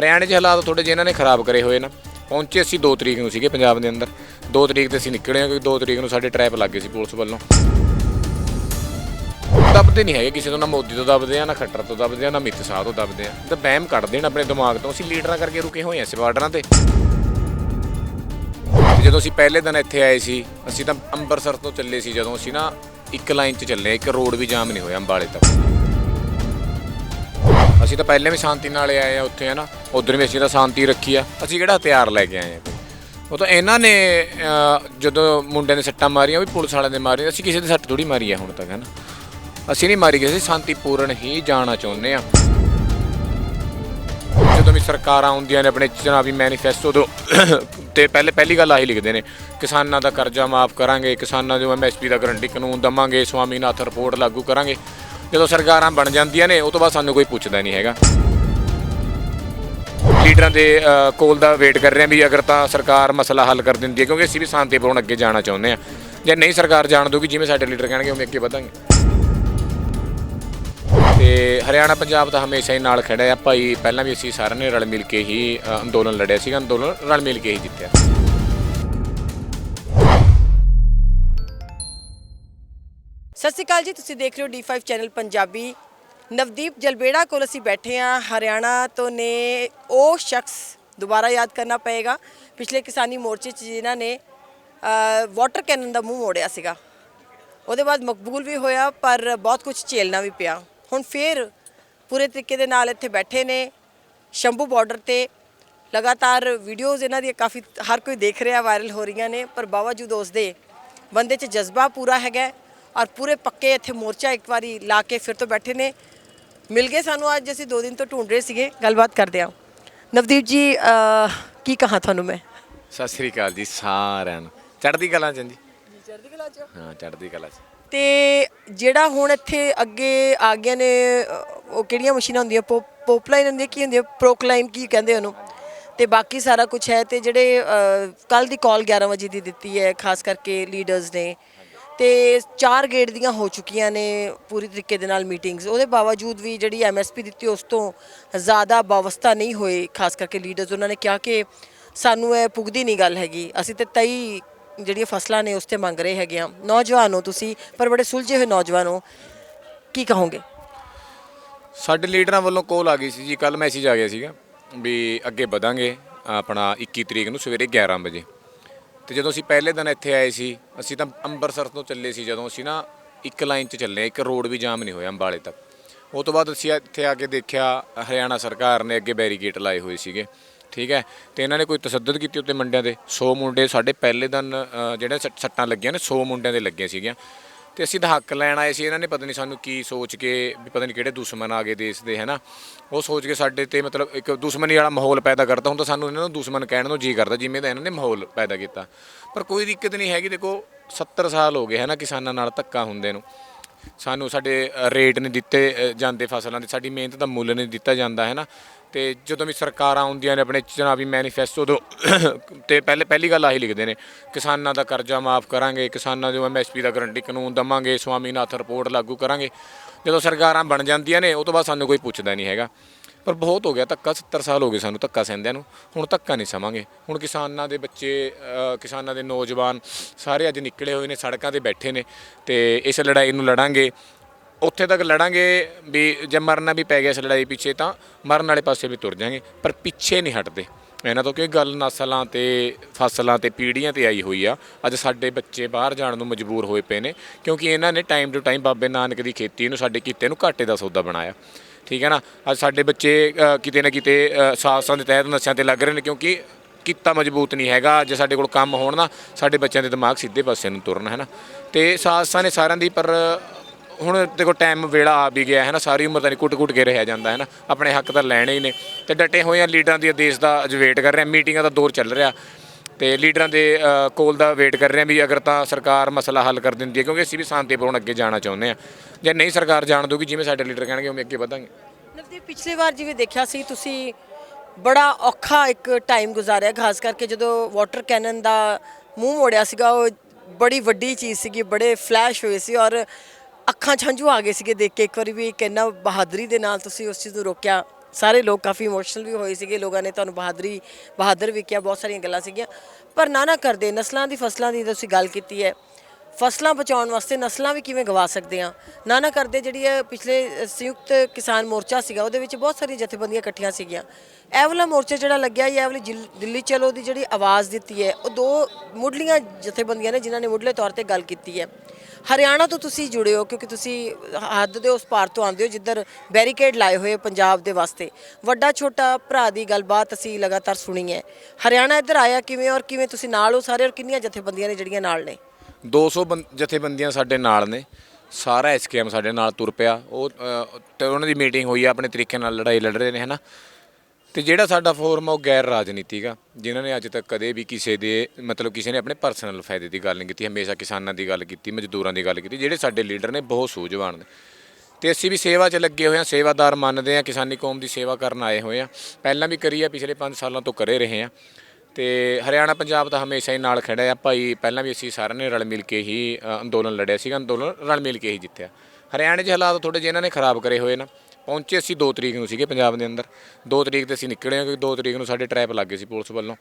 ਹਰਿਆਣੇ 'ਚ ਹਾਲਾਤ ਥੋੜੇ ਜਿਹੇ ਇਹਨਾਂ ਨੇ ਖਰਾਬ ਕਰੇ ਹੋਏ ਨਾ। ਪਹੁੰਚੇ ਅਸੀਂ 2 ਤਰੀਕ ਨੂੰ ਸੀਗੇ ਪੰਜਾਬ ਦੇ ਅੰਦਰ। 2 ਤਰੀਕ ਤੇ ਅਸੀਂ ਨਿਕਲੇ ਹਾਂ ਕਿਉਂਕਿ 2 ਤਰੀਕ ਨੂੰ ਸਾਡੇ ਟ੍ਰੈਪ ਲੱਗ ਗਏ ਸੀ ਪੁਲਿਸ ਵੱਲੋਂ। ਦੱਬਦੇ ਨਹੀਂ ਹੈਗੇ ਕਿਸੇ ਤੋਂ, ਨਾ ਮੋਦੀ ਤੋਂ ਦੱਬਦੇ ਆ, ਨਾ ਖੱਟਰ ਤੋਂ ਦੱਬਦੇ ਆ, ਨਾ ਮਿੱਤ ਸ਼ਾਹ ਤੋਂ ਦੱਬਦੇ ਆ। ਤਾਂ ਬਹਿਮ ਕੱਢ ਦੇਣ ਆਪਣੇ ਦਿਮਾਗ ਤੋਂ। ਅਸੀਂ ਲੀਡਰਾਂ ਕਰਕੇ ਰੁਕੇ ਹੋਏ ਆ ਇਸ ਬਾਰਡਰਾਂ ਤੇ। ਤੇ ਜਦੋਂ ਅਸੀਂ ਪਹਿਲੇ ਦਿਨ ਇੱਥੇ ਆਏ ਸੀ, ਅਸੀਂ ਤਾਂ ਅੰਮ੍ਰਿਤਸਰ ਤੋਂ ਚੱਲੇ ਸੀ। ਜਦੋਂ ਅਸੀਂ ਨਾ ਇੱਕ ਲਾਈਨ 'ਚ ਚੱਲੇ ਇੱਕ ਰੋਡ ਵੀ ਜਾਮ ਨਹੀਂ ਹੋਇਆ ਅੰਬਾਲੇ ਤੱਕ। ਅਸੀਂ ਤਾਂ ਪਹਿਲਾਂ ਵੀ ਸ਼ਾਂਤੀ ਨਾਲ ਆਏ ਆ ਉੱਥੇ ਹੈ ਨਾ ਉਧਰ ਵੀ ਅਸੀਂ ਤਾਂ ਸ਼ਾਂਤੀ ਰੱਖੀ ਆ। ਅਸੀਂ ਕਿਹੜਾ ਹਥਿਆਰ ਲੈ ਕੇ ਆਏ ਆ ਕੋਈ ਉਹ ਤਾਂ ਇਹਨਾਂ ਨੇ ਜਦੋਂ ਮੁੰਡਿਆਂ ਦੇ ਸੱਟਾਂ ਮਾਰੀਆਂ, ਉਹ ਵੀ ਪੁਲਿਸ ਵਾਲਿਆਂ ਦੇ ਮਾਰੀਆਂ। ਅਸੀਂ ਕਿਸੇ ਦੇ ਸੱਟ ਥੋੜੀ ਮਾਰੀ ਆ ਹੁਣ ਤੱਕ ਹੈ ਨਾ ਅਸੀਂ ਨਹੀਂ ਮਾਰੀ ਕਿਸੇ ਸ਼ਾਂਤੀਪੂਰਨ ਹੀ ਜਾਣਾ ਚਾਹੁੰਦੇ ਆ। ਜਦੋਂ ਵੀ ਸਰਕਾਰਾਂ ਆਉਂਦੀਆਂ ਨੇ ਆਪਣੇ ਚੁਣਾਵੀ ਮੈਨੀਫੈਸਟੋ ਤੋਂ ਤੇ ਪਹਿਲੇ ਪਹਿਲੀ ਗੱਲ ਆਹੀ ਲਿਖਦੇ ਨੇ, ਕਿਸਾਨਾਂ ਦਾ ਕਰਜ਼ਾ ਮਾਫ ਕਰਾਂਗੇ, ਕਿਸਾਨਾਂ ਨੂੰ ਐਮਐਸਪੀ ਦਾ ਗਰੰਟੀ ਕਾਨੂੰਨ ਦਵਾਂਗੇ ਸਵਾਮੀਨਾਥਨ ਰਿਪੋਰਟ ਲਾਗੂ ਕਰਾਂਗੇ। ਜਦੋਂ ਸਰਕਾਰਾਂ ਬਣ ਜਾਂਦੀਆਂ ਨੇ ਉਹ ਤੋਂ ਬਾਅਦ ਸਾਨੂੰ ਕੋਈ ਪੁੱਛਦਾ ਨਹੀਂ ਹੈਗਾ। ਲੀਡਰਾਂ ਦੇ ਅ, ਕੋਲ ਦਾ ਵੇਟ ਕਰ ਰਹੇ ਹਾਂ ਵੀ ਅਗਰ ਤਾਂ ਸਰਕਾਰ ਮਸਲਾ ਹੱਲ ਕਰ ਦਿੰਦੀ ਹੈ ਕਿਉਂਕਿ ਅਸੀਂ ਵੀ ਸ਼ਾਂਤੀਪੂਰਨ ਅੱਗੇ ਜਾਣਾ ਚਾਹੁੰਦੇ ਹਾਂ। ਜੇ ਨਹੀਂ ਸਰਕਾਰ ਜਾਣ ਦਊਗੀ ਜਿਵੇਂ ਸਾਡੇ ਲੀਡਰ ਕਹਿਣਗੇ ਉਵੇਂ ਅੱਗੇ ਵਧਾਂਗੇ। ਤੇ ਹਰਿਆਣਾ ਪੰਜਾਬ ਤਾਂ ਹਮੇਸ਼ਾ ਹੀ ਨਾਲ ਖੜਾ ਆ ਭਾਈ ਪਹਿਲਾਂ ਵੀ ਅਸੀਂ ਸਾਰਿਆਂ ਨੇ ਰਲ ਮਿਲ ਕੇ ਹੀ ਅ, ਅੰਦੋਲਨ ਲੜਿਆ ਸੀਗਾ ਅੰਦੋਲਨ ਰਲ ਮਿਲ ਕੇ ਹੀ ਜਿੱਤਿਆ। ਸਤਿ ਸ਼੍ਰੀ ਅਕਾਲ ਜੀ ਤੁਸੀਂ ਦੇਖ ਰਹੇ ਹੋ D5 ਚੈਨਲ ਪੰਜਾਬੀ। ਨਵਦੀਪ ਜਲਬੇੜਾ ਕੋਲ ਅਸੀਂ ਬੈਠੇ ਹਾਂ। ਹਰਿਆਣਾ ਤੋਂ ਨੇ ਉਹ ਸ਼ਖਸ ਦੁਬਾਰਾ ਯਾਦ ਕਰਨਾ ਪਏਗਾ। ਪਿਛਲੇ ਕਿਸਾਨੀ ਮੋਰਚੇ 'ਚ ਜਿਨ੍ਹਾਂ ਨੇ ਅ, ਵਾਟਰ ਕੈਨਨ ਦਾ ਮੂੰਹ ਮੋੜਿਆ ਸੀਗਾ। ਉਹਦੇ ਬਾਅਦ ਮਕਬੂਲ ਵੀ ਹੋਇਆ ਪਰ ਬਹੁਤ ਕੁਝ ਝੇਲਣਾ ਵੀ ਪਿਆ। ਹੁਣ ਫੇਰ ਪੂਰੇ ਤਰੀਕੇ ਦੇ ਨਾਲ ਇੱਥੇ ਬੈਠੇ ਨੇ ਸ਼ੰਭੂ ਬਾਰਡਰ ਤੇ। ਲਗਾਤਾਰ ਵੀਡੀਓਜ਼ ਇਹਨਾਂ ਦੀਆਂ ਕਾਫੀ ਹਰ ਕੋਈ ਦੇਖ ਰਿਹਾ ਵਾਇਰਲ ਹੋ ਰਹੀਆਂ ਨੇ। ਪਰ ਬਾਵਜੂਦ ਉਸ ਦੇ ਬੰਦੇ 'ਚ ਜਜ਼ਬਾ ਪੂਰਾ ਹੈਗਾ ਔਰ ਪੂਰੇ ਪੱਕੇ ਇੱਥੇ ਮੋਰਚਾ ਇੱਕ ਵਾਰੀ ਲਾ ਕੇ ਫਿਰ ਤੋਂ ਬੈਠੇ ਨੇ। ਮਿਲ ਗਏ ਸਾਨੂੰ ਅੱਜ ਅਸੀਂ ਦੋ ਦਿਨ ਤੋਂ ਢੂੰਡ ਰਹੇ ਸੀਗੇ। ਗੱਲਬਾਤ ਕਰਦੇ ਹਾਂ। ਨਵਦੀਪ ਜੀ ਕੀ ਕਹਾ ਤੁਹਾਨੂੰ ਮੈਂ? ਸਤਿ ਸ੍ਰੀ ਅਕਾਲ ਜੀ ਸਾਰਿਆਂ ਨੂੰ। ਚੜ੍ਹਦੀ ਕਲਾ ਚ ਜੀ। ਚੜ੍ਹਦੀ ਕਲਾ ਚ? ਹਾਂ ਚੜ੍ਹਦੀ ਕਲਾ ਚ। ਤੇ ਜਿਹੜਾ ਹੁਣ ਇੱਥੇ ਅੱਗੇ ਆ ਗਈਆਂ ਨੇ ਉਹ ਕਿਹੜੀਆਂ ਮਸ਼ੀਨਾਂ ਹੁੰਦੀਆਂ? ਪੋਪਲਾਈਨ ਹੁੰਦੀ ਹੈ, ਕੀ ਹੁੰਦੀ ਹੈ ਪ੍ਰੋਕਲਾਈਨ ਕੀ ਕਹਿੰਦੇ ਉਹਨੂੰ? ਤੇ ਬਾਕੀ ਸਾਰਾ ਕੁਝ ਹੈ ਤੇ ਜਿਹੜੇ ਕੱਲ ਦੀ ਕਾਲ 11 ਵਜੇ ਦੀ ਦਿੱਤੀ ਹੈ ਖਾਸ ਕਰਕੇ ਲੀਡਰਸ ਨੇ। ਤੇ ਚਾਰ ਗੇਟ ਦੀਆਂ ਹੋ ਚੁੱਕੀਆਂ ਨੇ ਪੂਰੀ ਤਰੀਕੇ ਦੇ ਨਾਲ ਮੀਟਿੰਗਸ। ਉਹਦੇ ਬਾਵਜੂਦ ਵੀ ਜਿਹੜੀ ਐਮਐਸਪੀ ਦਿੱਤੀ, ਉਸ ਤੋਂ ਜ਼ਿਆਦਾ ਬਾਵਸਤਾ ਨਹੀਂ ਹੋਏ, ਖਾਸ ਕਰਕੇ ਲੀਡਰਸ ਉਹਨਾਂ ਨੇ ਕਿਹਾ ਕਿ ਸਾਨੂੰ ਇਹ ਪੁੱਗਦੀ ਨਹੀਂ ਗੱਲ ਹੈਗੀ। ਅਸੀਂ ਤੇ ਤਈ ਜਿਹੜੀਆਂ ਫਸਲਾਂ ਨੇ, ਉਸ ਤੇ ਮੰਗ ਰਹੇ ਹੈਗੇ ਆ ਨੌਜਵਾਨ ਹੋ ਤੁਸੀਂ, ਪਰ ਬੜੇ ਸੁਲਝੇ ਹੋਏ ਨੌਜਵਾਨ ਹੋ। ਕੀ ਕਹੋਗੇ? ਸਾਡੇ ਲੀਡਰਾਂ ਵੱਲੋਂ ਕੋਲ ਆ ਗਈ ਸੀ ਜੀ। ਕੱਲ ਮੈਸੇਜ ਆ ਗਿਆ ਸੀਗਾ ਵੀ ਅੱਗੇ ਵਧਾਂਗੇ। ਆਪਣਾ 21 ਤਰੀਕ ਨੂੰ ਸਵੇਰੇ 11 ਵਜੇ। ਤੇ ਜਦੋਂ ਅਸੀਂ ਪਹਿਲੇ ਦਿਨ ਇੱਥੇ ਆਏ ਸੀ, ਅਸੀਂ ਤਾਂ ਅੰਮ੍ਰਿਤਸਰ ਤੋਂ ਚੱਲੇ ਸੀ ਜਦੋਂ ਅਸੀਂ ਨਾ ਇੱਕ ਲਾਈਨ 'ਚ ਚੱਲੇ, ਇੱਕ ਰੋਡ ਵੀ ਜਾਮ ਨਹੀਂ ਹੋਇਆ ਅੰਬਾਲੇ ਤੱਕ। ਉਹ ਤੋਂ ਬਾਅਦ ਅਸੀਂ ਇੱਥੇ ਆ ਕੇ ਦੇਖਿਆ, ਹਰਿਆਣਾ ਸਰਕਾਰ ਨੇ ਅੱਗੇ ਬੈਰੀਕੇਡ ਲਾਏ ਹੋਏ ਸੀਗੇ, ਠੀਕ ਹੈ? ਤੇ ਇਹਨਾਂ ਨੇ ਕੋਈ ਤਸੱਦਦ ਕੀਤੀ ਉੱਤੇ ਮੁੰਡਿਆਂ ਦੇ? 100 ਮੁੰਡੇ, ਸਾਡੇ ਪਹਿਲੇ ਦਿਨ ਜਿਹੜੇ ਸੱਟ- ਸੱਟਾਂ ਲੱਗੀਆਂ ਨੇ 100 ਮੁੰਡਿਆਂ ਦੇ ਲੱਗੀਆਂ ਸੀਗੀਆਂ। ਤੇ ਅਸੀਂ ਤਾਂ ਹੱਕ ਲੈਣ ਆਏ ਸੀ, ਇਹਨਾਂ ਨੇ ਪਤਾ ਨਹੀਂ ਸਾਨੂੰ ਕੀ ਸੋਚ ਕੇ ਵੀ ਪਤਾ ਨਹੀਂ ਕਿਹੜੇ ਦੁਸ਼ਮਣ ਆ ਗਏ ਦੇਸ਼ ਦੇ, ਹੈਨਾ? ਉਹ ਸੋਚ ਕੇ ਸਾਡੇ ਤੇ ਮਤਲਬ ਇੱਕ ਦੁਸ਼ਮਣੀ ਵਾਲਾ ਮਾਹੌਲ ਪੈਦਾ ਕਰਤਾ, ਹੁਣ ਤਾਂ ਸਾਨੂੰ ਇਹਨਾਂ ਨੂੰ ਦੁਸ਼ਮਣ ਕਹਿਣ ਨੂੰ ਜੀ ਕਰਦਾ, ਜਿਵੇਂ ਦਾ ਇਹਨਾਂ ਨੇ ਮਾਹੌਲ ਪੈਦਾ ਕੀਤਾ। ਪਰ ਕੋਈ ਦਿੱਕਤ ਨਹੀਂ ਹੈਗੀ, ਦੇਖੋ 70 ਸਾਲ ਹੋ ਗਏ, ਹੈਨਾ, ਕਿਸਾਨਾਂ ਨਾਲ ਧੱਕਾ ਹੁੰਦੇ ਨੂੰ। ਸਾਨੂੰ ਸਾਡੇ ਰੇਟ ਨਹੀਂ ਦਿੱਤੇ ਅ, ਜਾਂਦੇ ਫਸਲਾਂ ਦੇ। ਸਾਡੀ ਮਿਹਨਤ ਦਾ ਮੁੱਲ ਨਹੀਂ ਦਿੱਤਾ ਜਾਂਦਾ ਹੈ ਨਾ? ਤੇ ਜਦੋਂ ਵੀ ਸਰਕਾਰਾਂ ਆਉਂਦੀਆਂ ਨੇ ਆਪਣੇ ਚੁਣਾਵੀ ਮੈਨੀਫੈਸਟੋ ਤੋਂ ਤੇ ਪਹਿਲੇ ਪਹਿਲੀ ਗੱਲ ਆਹੀ ਲਿਖਦੇ ਨੇ ਕਿਸਾਨਾਂ ਦਾ ਕਰਜ਼ਾ ਮਾਫ ਕਰਾਂਗੇ ਕਿਸਾਨਾਂ ਨੂੰ ਐਮਐਸਪੀ ਦਾ ਗਰੰਟੀ ਕਾਨੂੰਨ ਦਵਾਂਗੇ ਸਵਾਮੀਨਾਥਨ ਰਿਪੋਰਟ ਲਾਗੂ ਕਰਾਂਗੇ। ਜਦੋਂ ਸਰਕਾਰਾਂ ਬਣ ਜਾਂਦੀਆਂ ਨੇ ਉਹ ਤੋਂ ਬਾਅਦ ਸਾਨੂੰ ਕੋਈ ਪੁੱਛਦਾ ਨਹੀਂ ਹੈਗਾ। ਪਰ ਬਹੁਤ ਹੋ ਗਿਆ ਧੱਕਾ 70 ਸਾਲ ਹੋ ਗਏ ਸਾਨੂੰ ਧੱਕਾ ਸਹਿੰਦਿਆਂ ਨੂੰ। ਹੁਣ ਧੱਕਾ ਨਹੀਂ ਸਮਾਂਗੇ। ਹੁਣ ਕਿਸਾਨਾਂ ਦੇ ਬੱਚੇ ਅ, ਕਿਸਾਨਾਂ ਦੇ ਨੌਜਵਾਨ ਸਾਰੇ ਅੱਜ ਨਿਕਲੇ ਹੋਏ ਨੇ ਸੜਕਾਂ ਤੇ ਬੈਠੇ ਨੇ ਤੇ ਇਸ ਲੜਾਈ ਨੂੰ ਲੜਾਂਗੇ। ਉੱਥੇ ਤੱਕ ਲੜਾਂਗੇ ਵੀ ਜੇ ਮਰਨਾ ਵੀ ਪੈ ਗਿਆ ਇਸ ਲੜਾਈ ਪਿੱਛੇ ਤਾਂ ਮਰਨ ਵਾਲੇ ਪਾਸੇ ਵੀ ਤੁਰ ਜਾਾਂਗੇ ਪਰ ਪਿੱਛੇ ਨਹੀਂ ਹਟਦੇ। ਇਹਨਾਂ ਤੋਂ ਕਿ ਗੱਲ ਨਸਲਾਂ ਤੇ ਫਸਲਾਂ ਤੇ ਪੀੜ੍ਹੀਆਂ ਤੇ ਆਈ ਹੋਈ ਆ। ਅੱਜ ਸਾਡੇ ਬੱਚੇ ਬਾਹਰ ਜਾਣ ਨੂੰ ਮਜਬੂਰ ਹੋਏ ਪਏ ਨੇ ਕਿਉਂਕਿ ਇਹਨਾਂ ਨੇ ਟਾਈਮ ਟੂ ਟਾਈਮ ਬਾਬੇ ਨਾਨਕ ਦੀ ਖੇਤੀ ਨੂੰ ਸਾਡੇ ਕਿੱਤੇ ਨੂੰ ਘਾਟੇ ਦਾ ਸੌਦਾ ਬਣਾਇਆ। ਠੀਕ ਹੈ ਨਾ? ਅੱਜ ਸਾਡੇ ਬੱਚੇ ਅ, ਕਿਤੇ ਨਾ ਕਿਤੇ ਅ, ਸਾਜ਼ਸਾਂ ਦੇ ਤਹਿਤ ਨਸ਼ਿਆਂ ਤੇ ਲੱਗ ਰਹੇ ਨੇ ਕਿਉਂਕਿ ਕਿੱਤਾ ਮਜ਼ਬੂਤ ਨਹੀਂ ਹੈਗਾ। ਜੇ ਸਾਡੇ ਕੋਲ ਕੰਮ ਹੋਣ ਨਾ ਸਾਡੇ ਬੱਚਿਆਂ ਦੇ ਦਿਮਾਗ ਸਿੱਧੇ ਪਾਸੇ ਨੂੰ ਤੁਰਨ ਹੈ ਨਾ? ਤੇ ਸਾਜ਼ਸਾਂ ਨੇ ਸਾਰਿਆਂ ਦੀ ਪਰ ਹੁਣ ਦੇਖੋ ਟਾਈਮ ਵੇਲਾ ਆ ਵੀ ਗਿਆ ਹੈ ਨਾ? ਸਾਰੀ ਉਮਰ ਤਾਂ ਨਹੀਂ ਕੁੱਟ-ਕੁੱਟ ਕੇ ਰਹਿਆ ਜਾਂਦਾ ਹੈ ਨਾ? ਆਪਣੇ ਹੱਕ ਤਾਂ ਲੈਣੇ ਹੀ ਨੇ। ਤੇ ਡਟੇ ਹੋਏ ਆ ਲੀਡਰਾਂ ਦੀ ਦੇਸ਼ ਦਾ ਅੱਜ ਵੇਟ ਕਰ ਰਹੇ। ਆ ਮੀਟਿੰਗਾਂ ਦਾ ਦੌਰ ਚੱਲ ਰਿਹਾ। ਤੇ ਲੀਡਰਾਂ ਦੇ ਕੋਲ ਦਾ ਵੇਟ ਕਰ ਰਹੇ ਆ ਵੀ ਅਗਰ ਤਾਂ ਸਰਕਾਰ ਮਸਲਾ ਹੱਲ ਕਰ ਦਿੰਦੀ ਹੈ ਕਿਉਂਕਿ ਅਸੀਂ ਵੀ ਸ਼ਾਂਤੀਪੂਰਨ ਅੱਗੇ ਜਾਣਾ ਚਾਹੁੰਦੇ ਆ ਜੇ ਨਹੀਂ ਸਰਕਾਰ ਜਾਣ ਦੂਗੀ ਜਿਵੇਂ ਸਾਡੇ ਲੀਡਰ ਕਹਿਣਗੇ, ਉਵੇਂ ਅੱਗੇ ਵਧਾਂਗੇ। ਨਵਦੀਪ, ਪਿਛਲੀ ਵਾਰ ਜਿਵੇਂ ਦੇਖਿਆ ਸੀ, ਤੁਸੀਂ ਬੜਾ ਔਖਾ ਇੱਕ ਟਾਈਮ ਗੁਜ਼ਾਰਿਆ, ਖਾਸ ਕਰਕੇ ਜਦੋਂ ਵਾਟਰ ਕੈਨਨ ਦਾ ਮੂੰਹ ਮੋੜਿਆ ਸੀਗਾ, ਉਹ ਬੜੀ ਵੱਡੀ ਚੀਜ਼ ਸੀਗੀ, ਬੜੇ ਫਲੈਸ਼ ਹੋਏ ਸੀ ਔਰ ਅੱਖਾਂ ਛੰਝੂ ਆ ਗਏ ਸੀਗੇ ਦੇਖ ਕੇ। ਇੱਕ ਵਾਰੀ ਵੀ ਕਿੰਨਾ ਬਹਾਦਰੀ ਦੇ ਨਾਲ ਤੁਸੀਂ ਉਸ ਚੀਜ਼ ਨੂੰ ਰੋਕਿਆ, ਸਾਰੇ ਲੋਕ ਕਾਫੀ ਇਮੋਸ਼ਨਲ ਵੀ ਹੋਏ ਸੀਗੇ, ਲੋਕਾਂ ਨੇ ਤੁਹਾਨੂੰ ਬਹਾਦਰੀ, ਬਹਾਦਰ ਵੀ ਕਿਹਾ, ਬਹੁਤ ਸਾਰੀਆਂ ਗੱਲਾਂ ਸੀਗੀਆਂ। ਪਰ ਨਾ ਨਾ ਕਰਦੇ, ਨਸਲਾਂ ਦੀ ਫਸਲਾਂ ਦੀ ਤੁਸੀਂ ਗੱਲ ਕੀਤੀ ਹੈ। ਫਸਲਾਂ ਬਚਾਉਣ ਵਾਸਤੇ ਨਸਲਾਂ ਵੀ ਕਿਵੇਂ ਗਵਾ ਸਕਦੇ ਆ ਨਾ ਨਾ ਕਰਦੇ ਜਿਹੜੀ ਹੈ ਪਿਛਲੇ ਸੰਯੁਕਤ ਕਿਸਾਨ ਮੋਰਚਾ ਸੀਗਾ, ਉਹਦੇ ਵਿੱਚ ਬਹੁਤ ਸਾਰੀਆਂ ਜਥੇਬੰਦੀਆਂ ਇਕੱਠੀਆਂ ਸੀਗੀਆਂ। ਇਹ ਵਾਲਾ ਮੋਰਚਾ ਜਿਹੜਾ ਲੱਗਿਆ ਇਹ ਵਾਲੀ ਜਿਲ- ਦਿੱਲੀ ਚਲੋ ਦੀ ਜਿਹੜੀ ਆਵਾਜ਼ ਦਿੱਤੀ ਹੈ, ਉਹ ਦੋ ਮੁੱਢਲੀਆਂ ਜਥੇਬੰਦੀਆਂ ਨੇ ਜਿਨ੍ਹਾਂ ਨੇ ਮੁੱਢਲੇ ਤੌਰ ਤੇ ਗੱਲ ਕੀਤੀ ਹੈ। ਹਰਿਆਣਾ ਤੋਂ ਤੁਸੀਂ ਜੁੜੇ ਹੋ, ਕਿਉਂਕਿ ਤੁਸੀਂ ਹੱਦ ਦੇ ਉਸ ਪਾਰ ਤੋਂ ਆਉਂਦੇ ਹੋ, ਜਿੱਧਰ ਬੈਰੀਕੇਡ ਲਾਏ ਹੋਏ ਪੰਜਾਬ ਦੇ ਵਾਸਤੇ। ਵੱਡਾ ਛੋਟਾ ਭਰਾ ਦੀ ਗੱਲਬਾਤ ਅਸੀਂ ਲਗਾਤਾਰ ਸੁਣੀ ਹੈ। ਹਰਿਆਣਾ ਇੱਧਰ ਆਇਆ ਕਿਵੇਂ ਔਰ ਕਿਵੇਂ ਤੁਸੀਂ ਨਾਲ ਹੋ ਸਾਰੇ ਔਰ ਕਿੰਨੀਆਂ ਜਥੇਬੰਦੀਆਂ ਨੇ ਜਿਹੜੀਆਂ ਨਾਲ ਨੇ? 200 ਜਥੇਬੰਦੀਆਂ ਸਾਡੇ ਨਾਲ ਨੇ। ਸਾਰਾ ਐਸਕੇਐਮ ਸਾਡੇ ਨਾਲ ਤੁਰ ਪਿਆ। ਉਹ ਤੇ ਉਹਨਾਂ ਦੀ ਮੀਟਿੰਗ ਹੋਈ ਆ, ਆਪਣੇ ਤਰੀਕੇ ਨਾਲ ਲੜਾਈ ਲੜ ਰਹੇ ਨੇ ਹਨਾ ਤੇ ਜਿਹੜਾ ਸਾਡਾ ਫੋਰਮ ਆ ਉਹ ਗੈਰ ਰਾਜਨੀਤਿਕ ਆ, ਜਿਨ੍ਹਾਂ ਨੇ ਅੱਜ ਤੱਕ ਕਦੇ ਵੀ ਕਿਸੇ ਦੇ, ਮਤਲਬ ਕਿਸੇ ਨੇ ਆਪਣੇ ਪਰਸਨਲ ਫਾਇਦੇ ਦੀ ਗੱਲ ਨਹੀਂ ਕੀਤੀ, ਹਮੇਸ਼ਾ ਕਿਸਾਨਾਂ ਦੀ ਗੱਲ ਕੀਤੀ, ਮਜ਼ਦੂਰਾਂ ਦੀ ਗੱਲ ਕੀਤੀ, ਜਿਹੜੇ ਸਾਡੇ ਲੀਡਰ ਨੇ ਬਹੁਤ ਸੂਝਵਾਨ ਨੇ। ਤੇ ਅਸੀਂ ਵੀ ਸੇਵਾ 'ਚ ਲੱਗੇ ਹੋਏ ਹਾਂ ਸੇਵਾਦਾਰ ਮੰਨਦੇ ਹਾਂ ਕਿਸਾਨੀ ਕੌਮ ਦੀ ਸੇਵਾ ਕਰਨ ਆਏ ਹੋਏ ਹਾਂ ਪਹਿਲਾਂ ਵੀ ਕਰੀ ਆ, ਪਿਛਲੇ 5 ਸਾਲਾਂ ਤੋਂ ਕਰੇ ਰਹੇ ਹਾਂ ਤੇ ਹਰਿਆਣਾ ਪੰਜਾਬ ਤਾਂ ਹਮੇਸ਼ਾ ਹੀ ਨਾਲ ਖੜਾ ਆ। ਭਾਈ, ਪਹਿਲਾਂ ਵੀ ਅਸੀਂ ਸਾਰਿਆਂ ਨੇ ਰਲ ਮਿਲ ਕੇ ਹੀ ਅੰਦੋਲਨ ਲੜਿਆ ਸੀਗਾ, ਅੰਦੋਲਨ ਰਲ ਮਿਲ ਕੇ ਹੀ ਜਿੱਤਿਆ। ਹਰਿਆਣੇ 'ਚ ਹਾਲਾਤ ਥੋੜੇ ਜਿਹੇ ਇਹਨਾਂ ਨੇ ਖਰਾਬ ਕਰੇ ਹੋਏ ਨਾ। ਪਹੁੰਚੇ ਅਸੀਂ 2 ਤਰੀਕ ਨੂੰ ਸੀਗੇ ਪੰਜਾਬ ਦੇ ਅੰਦਰ। 2 ਤਰੀਕ ਤੇ ਅਸੀਂ ਨਿਕਲੇ ਹਾਂ ਕਿਉਂਕਿ 2 ਤਰੀਕ ਨੂੰ ਸਾਡੇ ਟਰੈਪ ਲੱਗ ਗਏ ਸੀ ਪੁਲਿਸ ਵੱਲੋਂ।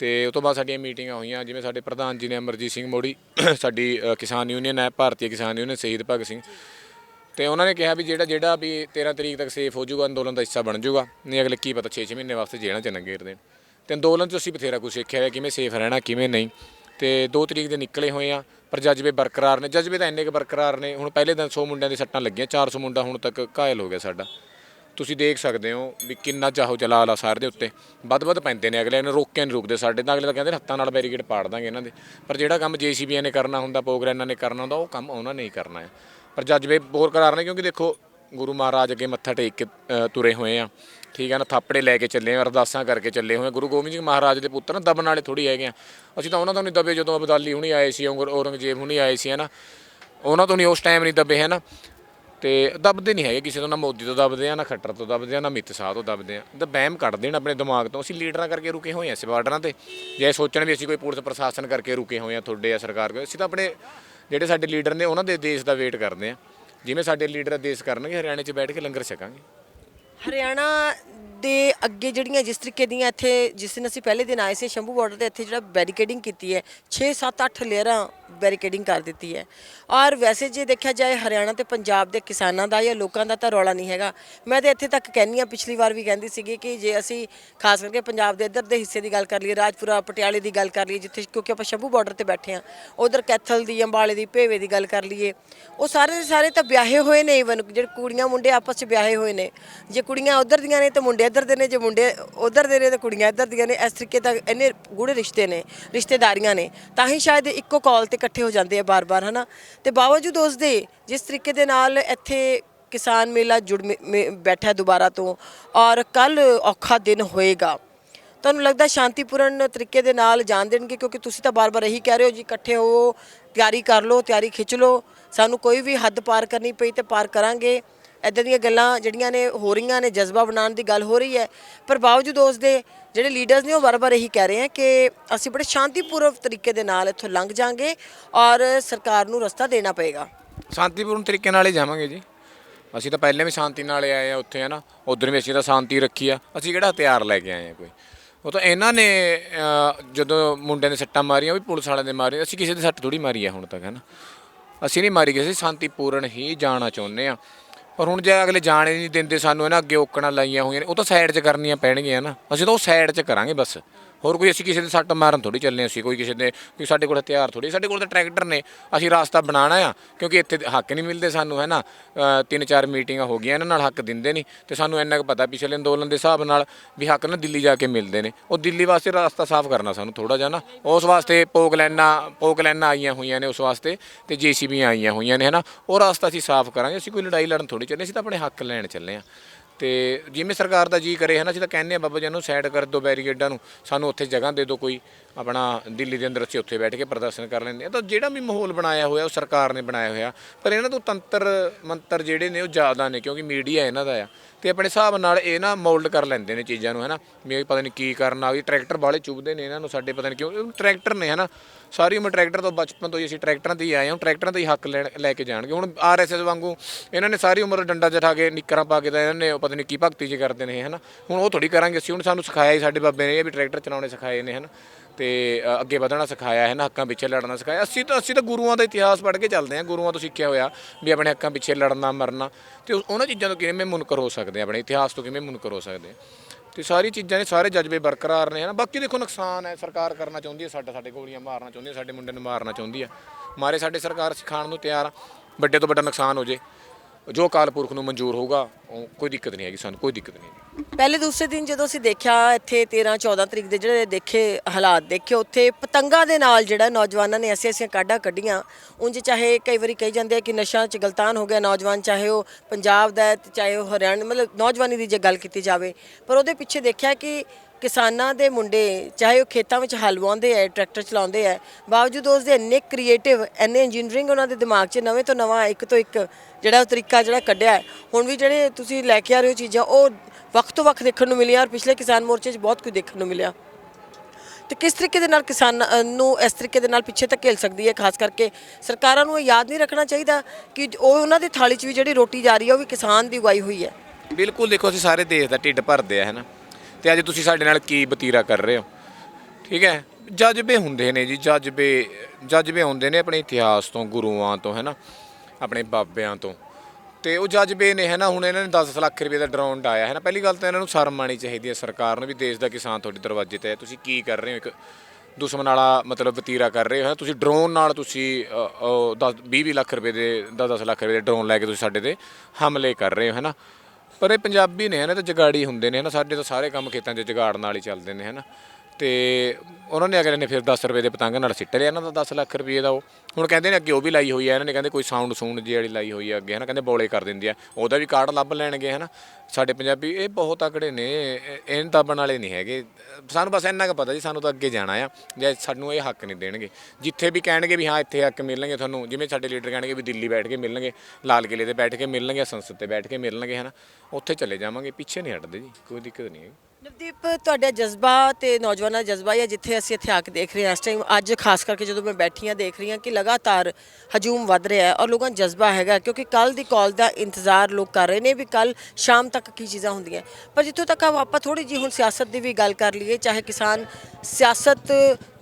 ਤੇ ਉਸ ਤੋਂ ਬਾਅਦ ਸਾਡੀਆਂ ਮੀਟਿੰਗਾਂ ਹੋਈਆਂ, ਜਿਵੇਂ ਸਾਡੇ ਪ੍ਰਧਾਨ ਜੀ ਨੇ ਅਮਰਜੀਤ ਸਿੰਘ ਮੋੜੀ ਸਾਡੀ ਕਿਸਾਨ ਯੂਨੀਅਨ ਹੈ, ਭਾਰਤੀ ਕਿਸਾਨ ਯੂਨੀਅਨ ਸ਼ਹੀਦ ਭਗਤ ਸਿੰਘ। ਤੇ ਉਹਨਾਂ ਨੇ ਕਿਹਾ ਵੀ ਜਿਹੜਾ ਜਿਹੜਾ ਵੀ 13 ਤਰੀਕ ਤੱਕ ਸੇਫ ਹੋ ਜਾਊਗਾ, ਅੰਦੋਲਨ ਦਾ ਹਿੱਸਾ ਬਣ ਜਾਊਗਾ। ਨਹੀਂ, ਅਗਲੇ ਕੀ ਪਤਾ 6-6 ਮਹੀਨੇ ਵਾਸਤੇ ਜੇਲ੍ਹਾਂ 'ਚ ਨੰਗੇਰ ਦੇਣ ਤੇ ਅੰਦੋਲਨ 'ਚ ਅਸੀਂ ਬਥੇਰਾ ਕੁਝ ਸਿੱਖਿਆ ਹੈ ਕਿਵੇਂ ਸੇਫ ਰਹਿਣਾ, ਕਿਵੇਂ ਨਹੀਂ। ਤੇ 2 ਤਰੀਕ ਦੇ ਨਿਕਲੇ ਹੋਏ ਆ। ਪਰ ਜਜ਼ਬੇ ਬਰਕਰਾਰ ਨੇ, ਜਜ਼ਬੇ ਤਾਂ ਇੰਨੇ ਕੁ ਬਰਕਰਾਰ ਨੇ, ਹੁਣ ਪਹਿਲੇ ਦਿਨ 100 ਮੁੰਡਿਆਂ ਦੇ ਸੱਟਾਂ ਲੱਗੀਆਂ 400 ਮੁੰਡਾ ਹੁਣ ਤੱਕ ਘਾਇਲ ਹੋ ਗਿਆ ਸਾਡਾ। ਤੁਸੀਂ ਦੇਖ ਸਕਦੇ ਹੋ ਵੀ ਕਿੰਨਾ ਚਾਹੋ ਚਲਾ ਲਾ ਸਾਰੇ ਦੇ ਉੱਤੇ। ਵੱਧ ਵੱਧ ਪੈਂਦੇ ਨੇ ਅਗਲੇ ਨੂੰ, ਰੋਕਿਆ ਨਹੀਂ ਰੁਕਦੇ ਸਾਡੇ ਤਾਂ। ਅਗਲੇ ਤਾਂ ਕਹਿੰਦੇ ਹੱਥਾਂ ਨਾਲ ਬੈਰੀਕੇਡ ਪਾੜ ਦਾਂਗੇ ਇਹਨਾਂ ਦੇ। ਪਰ ਜਿਹੜਾ ਕੰਮ ਜੀਸੀਬੀਆਂ ਨੇ ਕਰਨਾ ਹੁੰਦਾ ਪ੍ਰੋਗਰਾਮਾਂ ਨੇ ਕਰਨਾ ਹੁੰਦਾ, ਉਹ ਕੰਮ ਉਹਨਾਂ ਨੇ ਹੀ ਕਰਨਾ ਹੈ। ਪਰ ਜਜ਼ਬੇ ਬੋਰ ਕਰਾਰ ਨੇ ਕਿਉਂਕਿ ਦੇਖੋ, ਗੁਰੂ ਮਹਾਰਾਜ ਅੱਗੇ ਮੱਥਾ ਟੇਕ ਕੇ ਤੁਰੇ ਹੋਏ ਆ। ਠੀਕ ਹੈ ਨਾ, ਥਾਪੜੇ ਲੈ ਕੇ ਚੱਲੇ ਹਾਂ ਅਰਦਾਸਾਂ ਕਰਕੇ ਚੱਲੇ ਹੋਏ ਹਾਂ ਗੁਰੂ ਗੋਬਿੰਦ ਸਿੰਘ ਮਹਾਰਾਜ ਦੇ ਪੁੱਤਰ ਨਾ, ਦਬਣ ਵਾਲੇ ਥੋੜੀ ਹੈਗੇ ਆ। ਅਸੀਂ ਤਾਂ ਉਹਨਾਂ ਤੋਂ ਨਹੀਂ ਦਬੇ, ਜਦੋਂ ਅਬਦਾਲੀ ਹੁਣੀ ਆਏ ਸੀ, ਔਰ- ਔਰੰਗਜ਼ੇਬ ਹੁਣੀ ਆਏ ਸੀ ਹੈ ਨਾ ਉਹਨਾਂ ਤੋਂ ਨਹੀਂ ਉਸ ਟਾਈਮ ਨਹੀਂ ਦਬੇ ਹੈ ਨਾ ਤੇ ਦਬਦੇ ਨਹੀਂ ਹੈਗੇ, ਕਿਸੇ ਤੋਂ, ਨਾ ਮੋਦੀ ਤੋਂ ਦਬਦੇ ਆ, ਨਾ ਖੱਟਰ ਤੋਂ ਦਬਦੇ ਆ, ਨਾ ਅਮਿਤ ਸਾਹ ਤੋਂ ਦਬਦੇ ਆ। ਤਾਂ ਬਹਿਮ ਕੱਢ ਦੇਣ ਆਪਣੇ ਦਿਮਾਗ ਤੋਂ। ਅਸੀਂ ਲੀਡਰਾਂ ਕਰਕੇ ਰੁਕੇ ਹੋਏ ਆ ਇਸ ਬਾਰਡਰਾਂ ਤੇ। ਜੇ ਸੋਚਣ ਵੀ ਅਸੀਂ ਕੋਈ ਪੁਲਿਸ ਪ੍ਰਸ਼ਾਸਨ ਕਰਕੇ ਰੁਕੇ ਹੋਏ ਆ, ਤੁਹਾਡੇ ਆ, ਸਰਕਾਰ ਕੋਲ, ਅਸੀਂ ਤਾਂ ਆਪਣੇ ਜਿਹੜੇ ਸਾਡੇ ਲੀਡਰ ਨੇ, ਉਹਨਾਂ ਦੇ ਦੇਸ਼ ਦਾ ਵੇਟ ਕਰਦੇ ਆ। ਜਿਵੇਂ ਸਾਡੇ ਲੀਡਰ ਦੇਸ਼ ਕਰਨਗੇ, ਹਰਿਆਣੇ 'ਚ ਬੈਠ ਕੇ ਲੰਗਰ ਛਕਾਂਗੇ ਹਰਿਆਣਾ ਦੇ ਅੱਗੇ ਜਿਹੜੀਆਂ ਜਿਸ ਤਰੀਕੇ ਦੀਆਂ ਇੱਥੇ, ਜਿਸ ਦਿਨ ਅਸੀਂ ਪਹਿਲੇ ਦਿਨ ਆਏ ਸੀ ਸ਼ੰਭੂ ਬਾਰਡਰ ਤੇ, ਇੱਥੇ ਜਿਹੜਾ ਬੈਰੀਕੇਡਿੰਗ ਕੀਤੀ ਹੈ 6 7 8 ਲੇਅਰਾਂ ਬੈਰੀਕੇਡਿੰਗ ਕਰ ਦਿੱਤੀ ਹੈ। ਔਰ ਵੈਸੇ ਜੇ ਦੇਖਿਆ ਜਾਏ ਹਰਿਆਣਾ ਤੇ ਪੰਜਾਬ ਦੇ ਕਿਸਾਨਾਂ ਦਾ ਜਾਂ ਲੋਕਾਂ ਦਾ ਤਾਂ ਰੌਲਾ ਨਹੀਂ ਹੈਗਾ। ਮੈਂ ਤੇ ਇੱਥੇ ਤੱਕ ਕਹਿੰਨੀ ਆ ਪਿਛਲੀ ਵਾਰ ਵੀ ਕਹਿੰਦੀ ਸੀਗੀ ਕਿ ਜੇ ਅਸੀਂ ਖਾਸ ਕਰਕੇ ਪੰਜਾਬ ਦੇ ਇੱਧਰ ਦੇ ਹਿੱਸੇ ਦੀ ਗੱਲ ਕਰ ਲਈਏ, ਰਾਜਪੁਰਾ, ਪਟਿਆਲੇ ਦੀ ਗੱਲ ਕਰ ਲਈਏ, ਜਿੱਥੇ ਕਿਉਂਕਿ ਆਪਾਂ ਸ਼ੰਭੂ ਬਾਰਡਰ ਤੇ ਬੈਠੇ ਆ ਉਧਰ ਕੈਥਲ ਦੀ, ਅੰਬਾਲੇ ਦੀ, ਭੇਵੇ ਦੀ ਗੱਲ ਕਰ ਲਈਏ, ਉਹ ਸਾਰੇ ਸਾਰੇ ਤਾਂ ਵਿਆਹੇ ਹੋਏ ਨੇ ਇਵਨ ਜਿਹੜੇ ਕੁੜੀਆਂ ਮੁੰਡੇ ਆਪਸ ਵਿੱਚ ਵਿਆਹੇ ਹੋਏ ਨੇ। ਜੇ ਕੁੜੀਆਂ ਉਧਰ ਦੀਆਂ ਨੇ ਤਾਂ ਮੁੰਡੇ ਇੱਧਰ ਦੇ ਨੇ, ਜੇ ਮੁੰਡੇ ਉਧਰ ਦੇ ਨੇ ਤਾਂ ਕੁੜੀਆਂ ਇੱਧਰ ਦੀਆਂ ਨੇ। ਇਸ ਤਰੀਕੇ ਦਾ ਇੰਨੇ ਗੂੜੇ ਰਿਸ਼ਤੇ ਨੇ, ਰਿਸ਼ਤੇਦਾਰੀਆਂ ਨੇ। ਤਾਂ ਹੀ ਸ਼ਾਇਦ ਇੱਕੋ ਕਾਲ ਤੇ ਇਕੱਠੇ ਹੋ ਜਾਂਦੇ ਆ ਬਾਰ-ਬਾਰ, ਹਨਾ? ਤੇ ਬਾਵਜੂਦ ਉਸ ਦੇ ਜਿਸ ਤਰੀਕੇ ਦੇ ਨਾਲ ਇੱਥੇ ਕਿਸਾਨ ਮੇਲਾ ਜੁੜ ਮੇ- ਮੇ- ਬੈਠਾ ਦੁਬਾਰਾ ਤੋਂ, ਔਰ ਕੱਲ ਔਖਾ ਦਿਨ ਹੋਏਗਾ। ਤੁਹਾਨੂੰ ਲੱਗਦਾ ਸ਼ਾਂਤੀਪੂਰਨ ਤਰੀਕੇ ਦੇ ਨਾਲ ਜਾਣ ਦੇਣਗੇ? ਕਿਉਂਕਿ ਤੁਸੀਂ ਤਾਂ ਬਾਰ-ਬਾਰ ਇਹੀ ਕਹਿ ਰਹੇ ਹੋ ਜੀ, ਇਕੱਠੇ ਹੋਵੋ ਤਿਆਰੀ ਕਰ ਲਓ, ਤਿਆਰੀ ਖਿੱਚ ਲਓ। ਸਾਨੂੰ ਕੋਈ ਵੀ ਹੱਦ ਪਾਰ ਕਰਨੀ ਪਈ ਤੇ ਪਾਰ ਕਰਾਂਗੇ। ਇਦਾਂ ਦੀਆਂ ਗੱਲਾਂ ਜਿਹੜੀਆਂ ਨੇ ਹੋ ਰਹੀਆਂ ਨੇ, ਜਜ਼ਬਾ ਬਣਾਉਣ ਦੀ ਗੱਲ ਹੋ ਰਹੀ ਹੈ। ਪਰ ਬਾਵਜੂਦ ਉਸ ਦੇ ਜਿਹੜੇ ਲੀਡਰਸ ਨੇ ਉਹ ਵਾਰ ਵਾਰ ਇਹੀ ਕਹਿ ਰਹੇ ਆ ਕਿ ਅਸੀਂ ਬੜੇ ਸ਼ਾਂਤੀਪੂਰਵਕ ਤਰੀਕੇ ਦੇ ਨਾਲ ਇੱਥੋਂ ਲੰਘ ਜਾਾਂਗੇ ਔਰ ਸਰਕਾਰ ਨੂੰ ਰਸਤਾ ਦੇਣਾ ਪਏਗਾ। ਸ਼ਾਂਤੀਪੂਰਨ ਤਰੀਕੇ ਨਾਲ ਹੀ ਜਾਵਾਂਗੇ ਜੀ। ਅਸੀਂ ਤਾਂ ਪਹਿਲਾਂ ਵੀ ਸ਼ਾਂਤੀ ਨਾਲ ਆਏ ਆ ਉੱਥੇ ਹੈ ਨਾ ਉਧਰ ਵੀ ਅਸੀਂ ਤਾਂ ਸ਼ਾਂਤੀ ਰੱਖੀ ਆ। ਅਸੀਂ ਕਿਹੜਾ ਹਥਿਆਰ ਲੈ ਕੇ ਆਏ ਆ ਕੋਈ? ਉਹ ਤਾਂ ਇਹਨਾਂ ਨੇ ਜਦੋਂ ਮੁੰਡਿਆਂ ਦੇ ਸੱਟਾਂ ਮਾਰੀਆਂ, ਉਹ ਵੀ ਪੁਲਿਸ ਵਾਲਿਆਂ ਦੇ ਮਾਰੀ ਅਸੀਂ ਕਿਸੇ ਦੇ ਸੱਟ ਥੋੜੀ ਮਾਰੀ ਆ ਹੁਣ ਤੱਕ ਹੈ ਨਾ ਅਸੀਂ ਨਹੀਂ ਮਾਰੀ ਕਿਸੇ ਸ਼ਾਂਤੀਪੂਰਨ ਹੀ ਜਾਣਾ ਚਾਹੁੰਦੇ ਆ। ਪਰ ਹੁਣ ਜੇ ਅਗਲੇ ਜਾਣੇ ਨਹੀਂ ਦਿੰਦੇ ਸਾਨੂੰ, ਇਹਨਾਂ ਅੱਗੇ ਓਕਣਾ ਲਾਈਆਂ ਹੋਈਆਂ ਨੇ, ਉਹ ਤਾਂ ਸਾਈਡ 'ਚ ਕਰਨੀਆਂ ਪੈਣਗੀਆਂ ਨਾ। ਅਸੀਂ ਤਾਂ ਉਹ ਸਾਈਡ 'ਚ ਕਰਾਂਗੇ ਬਸ। ਹੋਰ ਕੋਈ ਅਸੀਂ ਕਿਸੇ ਦੇ ਸੱਟ ਮਾਰਨ ਥੋੜੀ ਚੱਲੇ ਅਸੀਂ, ਕੋਈ ਕਿਸੇ ਦੇ, ਕੋਈ ਸਾਡੇ ਕੋਲ ਹਥਿਆਰ ਥੋੜੀ ਸਾਡੇ ਕੋਲ ਤਾਂ ਟਰੈਕਟਰ ਨੇ, ਅਸੀਂ ਰਾਸਤਾ ਬਣਾਉਣਾ ਆ, ਕਿਉਂਕਿ ਇੱਥੇ ਹੱਕ ਨਹੀਂ ਮਿਲਦੇ ਸਾਨੂੰ, ਹੈ ਨਾ? ਤਿੰਨ ਚਾਰ ਮੀਟਿੰਗਾਂ ਹੋ ਗਈਆਂ, ਇਹਨਾਂ ਨਾਲ ਹੱਕ ਦਿੰਦੇ ਨਹੀਂ, ਤੇ ਸਾਨੂੰ ਇੰਨਾ ਕੁ ਪਤਾ ਪਿਛਲੇ ਅੰਦੋਲਨ ਦੇ ਹਿਸਾਬ ਨਾਲ ਵੀ ਹੱਕ ਨਾ ਦਿੱਲੀ ਜਾ ਕੇ ਮਿਲਦੇ ਨੇ। ਉਹ ਦਿੱਲੀ ਵਾਸਤੇ ਰਸਤਾ ਸਾਫ਼ ਕਰਨਾ ਸਾਨੂੰ ਥੋੜਾ ਜਿਹਾ ਨਾ, ਉਸ ਵਾਸਤੇ ਪੋਕਲੈਨਾ ਲੈਣਾ ਆਈਆਂ ਹੋਈਆਂ ਨੇ ਉਸ ਵਾਸਤੇ, ਤੇ ਜੀਸੀਬੀਆਂ ਆਈਆਂ ਹੋਈਆਂ ਨੇ, ਹੈ ਨਾ? ਉਹ ਰਸਤਾ ਅਸੀਂ ਸਾਫ਼ ਕਰਾਂਗੇ, ਅਸੀਂ ਕੋਈ ਲੜਾਈ ਲੜਨ ਥੋੜੀ ਚੱਲੇ, ਅਸੀਂ ਤਾਂ ਆਪਣੇ ਹੱਕ ਲੈਣ ਚੱਲੇ ਆ ਤੇ ਜਿਵੇਂ ਸਰਕਾਰ ਦਾ ਜੀ ਕਰੇ ਹੈ ਨਾ ਅਸੀਂ ਤਾਂ ਕਹਿੰਦੇ ਆ ਬਾਬਾ ਜੀ ਨੂੰ ਸਾਈਡ ਕਰ ਦਿਓ ਬੈਰੀਕੇਡਾਂ ਨੂੰ, ਸਾਨੂੰ ਉੱਥੇ ਜਗ੍ਹਾ ਦੇ ਦਿਓ ਕੋਈ। ਆਪਣਾ ਦਿੱਲੀ ਦੇ ਅੰਦਰ ਅਸੀਂ ਉੱਥੇ ਬੈਠ ਕੇ ਪ੍ਰਦਰਸ਼ਨ ਕਰ ਲੈਂਦੇ ਆ ਤਾਂ ਜਿਹੜਾ ਵੀ ਮਾਹੌਲ ਬਣਾਇਆ ਹੋਇਆ, ਉਹ ਸਰਕਾਰ ਨੇ ਬਣਾਇਆ ਹੋਇਆ। ਪਰ ਇਹਨਾਂ ਤੋਂ ਤੰਤਰ, ਮੰਤਰ ਜਿਹੜੇ ਨੇ ਉਹ ਜ਼ਿਆਦਾ ਨੇ, ਕਿਉਂਕਿ ਮੀਡੀਆ ਇਹਨਾਂ ਦਾ ਆ। ਤੇ ਆਪਣੇ ਹਿਸਾਬ ਨਾਲ ਇਹ ਨਾ ਮੋਲਡ ਕਰ ਲੈਂਦੇ ਨੇ ਚੀਜ਼ਾਂ ਨੂੰ ਹੈਨਾ ਵੀ ਇਹ ਪਤਾ ਨਹੀਂ ਕੀ ਕਰਨ ਆ ਗਈ ਟਰੈਕਟਰ ਵਾਲੇ ਚੁੱਭਦੇ ਨੇ ਇਹਨਾਂ ਨੂੰ ਸਾਡੇ ਪਤਾ ਨਹੀਂ ਕਿਉਂ। ਟਰੈਕਟਰ ਨੇ ਹੈਨਾ ਸਾਰੀ ਉਮਰ ਟਰੈਕਟਰ ਤੋਂ ਬਚਪਨ ਤੋਂ ਹੀ ਅਸੀਂ ਟਰੈਕਟਰਾਂ ਤੇ ਹੀ ਆਏ ਹਾਂ ਟਰੈਕਟਰਾਂ ਤੇ ਹੀ ਹੱਕ ਲੈਣ- ਲੈ ਕੇ ਜਾਣਗੇ। ਹੁਣ ਆਰਐਸਐਸ ਵਾਂਗੂ ਇਹਨਾਂ ਨੇ ਸਾਰੀ ਉਮਰ ਡੰਡਾ ਜਠਾ ਕੇ, ਨਿੱਕਰਾਂ ਪਾ ਕੇ ਤਾਂ ਇਹਨਾਂ ਨੇ ਪਤਾ ਨਹੀਂ ਕੀ ਭਗਤੀ ਜੀ ਕਰਦੇ ਨੇ ਹੈਨਾ ਹੁਣ ਉਹ ਥੋੜੀ ਕਰਾਂਗੇ ਅਸੀਂ, ਹੁਣ ਸਾਨੂੰ ਸਿਖਾਇਆ ਹੀ ਸਾਡੇ ਬਾਬੇ ਨੇ ਇਹ ਵੀ ਟਰੈਕਟਰ ਚਲਾਉਣੇ ਸਿਖਾਏ ਨੇ ਹੈਨਾ ਤੇ ਅੱਗੇ ਵਧਣਾ ਸਿਖਾਇਆ, ਹੈ ਨਾ, ਹੱਕਾਂ ਪਿੱਛੇ ਲੜਨਾ ਸਿਖਾਇਆ। ਅਸੀਂ ਤਾਂ ਅਸੀਂ ਤਾਂ ਗੁਰੂਆਂ ਦਾ ਇਤਿਹਾਸ ਪੜ੍ਹ ਕੇ ਚੱਲਦੇ ਹਾਂ, ਗੁਰੂਆਂ ਤੋਂ ਸਿੱਖਿਆ ਹੋਇਆ ਵੀ ਆਪਣੇ ਹੱਕਾਂ ਪਿੱਛੇ ਲੜਨਾ, ਮਰਨਾ। ਤੇ ਉਹ- ਉਹਨਾਂ ਚੀਜ਼ਾਂ ਤੋਂ ਕਿਵੇਂ ਮੁਨਕਰ ਹੋ ਸਕਦੇ ਆਪਣੇ ਇਤਿਹਾਸ ਤੋਂ ਕਿਵੇਂ ਮੁਨਕਰ ਹੋ ਸਕਦੇ ਹਾਂ। ਤੇ ਸਾਰੀ ਚੀਜ਼ਾਂ ਨੇ, ਸਾਰੇ ਜਜ਼ਬੇ ਬਰਕਰਾਰ ਨੇ ਹਨਾ ਬਾਕੀ ਦੇਖੋ ਨੁਕਸਾਨ ਹੈ, ਸਰਕਾਰ ਕਰਨਾ ਚਾਹੁੰਦੀ ਹੈ, ਸਾਡਾ, ਸਾਡੇ ਗੋਲੀਆਂ ਮਾਰਨਾ ਚਾਹੁੰਦੀ ਹੈ, ਸਾਡੇ ਮੁੰਡੇ ਨੂੰ ਮਾਰਨਾ ਚਾਹੁੰਦੀ ਹੈ। ਮਾਰੇ ਸਾਡੇ ਸਰਕਾਰ ਸਿਖਾਉਣ ਨੂੰ ਤਿਆਰ ਵੱਡੇ ਤੋਂ ਵੱਡਾ ਨੁਕਸਾਨ ਹੋ ਜੇ। ਜੋ ਅਕਾਲ ਪੁਰਖ ਨੂੰ ਮਨਜ਼ੂਰ ਹੋਊਗਾ, ਉਹ ਕੋਈ ਦਿੱਕਤ ਨਹੀਂ ਹੈਗੀ ਸਾਨੂੰ, ਕੋਈ ਦਿੱਕਤ ਨਹੀਂ ਹੈਗੀ। ਪਹਿਲੇ ਦੂਸਰੇ ਦਿਨ ਜਦੋਂ ਅਸੀਂ ਦੇਖਿਆ ਇੱਥੇ 13 14 ਤਰੀਕ ਦੇ ਜਿਹੜੇ ਦੇਖੇ ਹਾਲਾਤ, ਦੇਖੇ ਉੱਥੇ ਪਤੰਗਾਂ ਦੇ ਨਾਲ ਜਿਹੜਾ ਨੌਜਵਾਨਾਂ ਨੇ ਐਸੀਆਂ ਐਸੀਆਂ ਕਾਢਾਂ ਕੱਢੀਆਂ, ਉਂਝ ਚਾਹੇ ਕਈ ਵਾਰੀ ਕਹੀ ਜਾਂਦੇ ਆ ਕਿ ਨਸ਼ਾ ਚ ਗਲਤਾਨ ਹੋ ਗਿਆ ਨੌਜਵਾਨ, ਚਾਹੇ ਉਹ ਪੰਜਾਬ ਦਾ ਹੈ ਤੇ ਚਾਹੇ ਉਹ ਹਰਿਆਣਾ, ਮਤਲਬ ਨੌਜਵਾਨੀ ਦੀ ਜੇ ਗੱਲ ਕੀਤੀ ਜਾਵੇ, ਪਰ ਉਹਦੇ ਪਿੱਛੇ ਦੇਖਿਆ ਕਿ ਕਿਸਾਨਾਂ ਦੇ ਮੁੰਡੇ, ਚਾਹੇ ਉਹ ਖੇਤਾਂ ਵਿੱਚ ਹਲ ਵਾਉਂਦੇ ਆ ਟਰੈਕਟਰ ਚਲਾਉਂਦੇ ਆ ਬਾਵਜੂਦ ਉਸ ਦੇ ਇੰਨੇ ਕ੍ਰੀਏਟਿਵ ਇੰਨੇ ਇੰਜੀਨੀਅਰਿੰਗ ਉਹਨਾਂ ਦੇ ਦਿਮਾਗ 'ਚ ਨਵੇਂ ਤੋਂ ਨਵਾਂ ਇੱਕ ਤੋਂ ਇੱਕ ਜਿਹੜਾ ਉਹ ਤਰੀਕਾ ਜਿਹੜਾ ਕੱਢਿਆ ਹੈ। ਹੁਣ ਵੀ ਜਿਹੜੇ ਤੁਸੀਂ ਲੈ ਕੇ ਆ ਰਹੇ ਹੋ ਚੀਜ਼ਾਂ, ਉਹ ਵਕਤ ਤੋਂ ਵਕਤ ਦੇਖਣ ਨੂੰ ਮਿਲੀਆਂ ਔਰ ਪਿਛਲੇ ਕਿਸਾਨ ਮੋਰਚੇ 'ਚ ਬਹੁਤ ਕੁਝ ਦੇਖਣ ਨੂੰ ਮਿਲਿਆ। ਤੇ ਕਿਸ ਤਰੀਕੇ ਦੇ ਨਾਲ ਕਿਸਾਨ ਨੂੰ ਇਸ ਤਰੀਕੇ ਦੇ ਨਾਲ ਪਿੱਛੇ ਤੱਕ ਘੇਲ ਸਕਦੀ ਹੈ ਖਾਸ ਕਰਕੇ ਸਰਕਾਰਾਂ ਨੂੰ ਇਹ ਯਾਦ ਨਹੀਂ ਰੱਖਣਾ ਚਾਹੀਦਾ ਕਿ ਉਹ ਉਹਨਾਂ ਦੀ ਥਾਲੀ 'ਚ ਵੀ ਜਿਹੜੀ ਰੋਟੀ ਜਾ ਰਹੀ ਹੈ ਉਹ ਵੀ ਕਿਸਾਨ ਦੀ ਉਗਾਈ ਹੋਈ ਹੈ ਬਿਲਕੁਲ ਦੇਖੋ, ਅਸੀਂ ਸਾਰੇ ਦੇਸ਼ ਦਾ ਢਿੱਡ ਭਰਦੇ ਆ, ਹੈ ਨਾ? ਤੇ ਅੱਜ ਤੁਸੀਂ ਸਾਡੇ ਨਾਲ ਕੀ ਬਤੀਰਾ ਕਰ ਰਹੇ ਹੋ? ਠੀਕ ਹੈ? ਜਜ਼ਬੇ ਹੁੰਦੇ ਨੇ ਜੀ, ਜਜ਼ਬੇ ਜਜ਼ਬੇ ਹੁੰਦੇ ਨੇ ਆਪਣੇ ਇਤਿਹਾਸ ਤੋਂ, ਗੁਰੂਆਂ ਤੋਂ, ਹੈ ਨਾ? ਆਪਣੇ ਬਾਬਿਆਂ ਤੋਂ। ਤੇ ਉਹ ਜਜ਼ਬੇ ਨੇ, ਹੈ ਨਾ? ਹੁਣ ਇਹਨਾਂ ਨੇ 10 ਲੱਖ ਰੁਪਏ ਦਾ ਡਰੋਨ ਡਾਇਆ, ਹੈ ਨਾ? ਪਹਿਲੀ ਗੱਲ ਤਾਂ ਇਹਨਾਂ ਨੂੰ ਸ਼ਰਮ ਆਣੀ ਚਾਹੀਦੀ ਹੈ, ਸਰਕਾਰ ਨੂੰ ਵੀ ਦੇਸ਼ ਦਾ ਕਿਸਾਨ ਤੁਹਾਡੇ ਦਰਵਾਜ਼ੇ ਤੇ ਹੈ। ਤੁਸੀਂ ਕੀ ਕਰ ਰਹੇ ਹੋ? ਇੱਕ ਦੁਸ਼ਮਣ ਵਾਲਾ ਮਤਲਬ ਵਤੀਰਾ ਕਰ ਰਹੇ ਹੋ, ਹੈ? ਤੁਸੀਂ ਡਰੋਨ ਨਾਲ ਤੁਸੀਂ 10 20 ਲੱਖ ਰੁਪਏ ਦੇ 10 ਲੱਖ ਰੁਪਏ ਦੇ ਡਰੋਨ ਲੈ ਕੇ ਤੁਸੀਂ ਸਾਡੇ ਤੇ ਹਮਲੇ ਕਰ ਰਹੇ ਹੋ, ਹੈ ਨਾ? ਪਰ ਇਹ ਪੰਜਾਬੀ ਨੇ ਹਨਾ ਤੇ ਜਗਾੜੀ ਹੁੰਦੇ ਨੇ ਹਨਾ, ਸਾਡੇ ਤਾਂ ਸਾਰੇ ਕੰਮ ਖੇਤਾਂ 'ਚ ਜਗਾੜ ਨਾਲ ਹੀ ਚੱਲਦੇ ਨੇ ਹਨਾ। ਤੇ ਉਹਨਾਂ ਨੇ ਅਗਲੇ ਨੇ ਫਿਰ 10 ਰੁਪਏ ਦੇ ਪਤੰਗ ਨਾਲ ਸਿੱਟ ਲਿਆ, ਇਹਨਾਂ ਦਾ 10 ਲੱਖ ਰੁਪਏ ਦਾ ਉਹ। ਹੁਣ ਕਹਿੰਦੇ ਨੇ ਅੱਗੇ ਉਹ ਵੀ ਲਾਈ ਹੋਈ ਹੈ ਇਹਨਾਂ ਨੇ ਕਹਿੰਦੇ ਕੋਈ ਸਾਊਂਡ ਸੂੰਡ ਜੀ ਵਾਲੀ ਲਾਈ ਹੋਈ ਹੈ ਅੱਗੇ ਹਨਾ, ਕਹਿੰਦੇ ਬੋਲੇ ਕਰ ਦਿੰਦੀ ਆ, ਉਹਦਾ ਵੀ ਕਾਰਡ ਲੱਭ ਲੈਣਗੇ ਹਨਾ। ਸਾਡੇ ਪੰਜਾਬੀ ਇਹ ਬਹੁਤ ਤਕੜੇ ਨੇ, ਇਹ- ਦੱਬਣ ਵਾਲੇ ਨਹੀਂ ਹੈਗੇ। ਸਾਨੂੰ ਬਸ ਇੰਨਾ ਕੁ ਪਤਾ ਜੀ, ਸਾਨੂੰ ਤਾਂ ਅੱਗੇ ਜਾਣਾ ਆ, ਜੇ ਸਾਨੂੰ ਇਹ ਹੱਕ ਨਹੀਂ ਦੇਣਗੇ। ਜਿੱਥੇ ਵੀ ਕਹਿਣਗੇ ਵੀ ਹਾਂ, ਇੱਥੇ ਹੱਕ ਮਿਲਣਗੇ ਤੁਹਾਨੂੰ, ਜਿਵੇਂ ਸਾਡੇ ਲੀਡਰ ਕਹਿਣਗੇ ਵੀ ਦਿੱਲੀ ਬੈਠ ਕੇ ਮਿਲਣਗੇ, ਲਾਲ ਕਿਲੇ ਤੇ ਬੈਠ ਕੇ ਮਿਲਣਗੇ ਸੰਸਦ ਤੇ ਬੈਠ ਕੇ ਮਿਲਣਗੇ, ਹਨਾ। ਉੱਥੇ ਚਲੇ ਜਾਵਾਂਗੇ, ਪਿੱਛੇ ਨਹੀਂ ਹਟਦੇ ਜੀ, ਕੋਈ ਦਿੱਕਤ ਨਹੀਂ ਹੈ ਨਵਦੀਪ, ਤੁਹਾਡਾ ਜਜ਼ਬਾ ਤੇ ਨੌਜਵਾਨਾਂ ਦਾ ਜਜ਼ਬਾ ਹੈ ਜਿੱਥੇ ਅਸੀਂ ਇੱਥੇ ਆ ਕੇ ਦੇਖ ਰਹੇ ਹਾਂ ਇਸ ਟਾਈਮ ਅੱਜ ਖਾਸ ਕਰਕੇ ਜਦੋਂ ਮੈਂ ਬੈਠੀ ਹਾਂ, ਦੇਖ ਰਹੀ ਹਾਂ ਕਿ ਲਗਾਤਾਰ ਹਜੂਮ ਵੱਧ ਰਿਹਾ ਹੈ ਔਰ ਲੋਕਾਂ 'ਚ ਜਜ਼ਬਾ ਹੈਗਾ, ਕਿਉਂਕਿ ਕੱਲ ਦੀ ਕਾਲ ਦਾ ਇੰਤਜ਼ਾਰ ਲੋਕ ਕਰ ਰਹੇ ਨੇ ਵੀ ਕੱਲ ਸ਼ਾਮ ਤੱਕ ਕੀ ਚੀਜ਼ਾਂ ਹੁੰਦੀਆਂ। ਪਰ ਜਿੱਥੋਂ ਤੱਕ ਆਪਾਂ ਥੋੜੀ ਜੀ ਹੁਣ ਸਿਆਸਤ ਦੀ ਵੀ ਗੱਲ ਕਰ ਲਈਏ, ਚਾਹੇ ਕਿਸਾਨ ਸਿਆਸਤ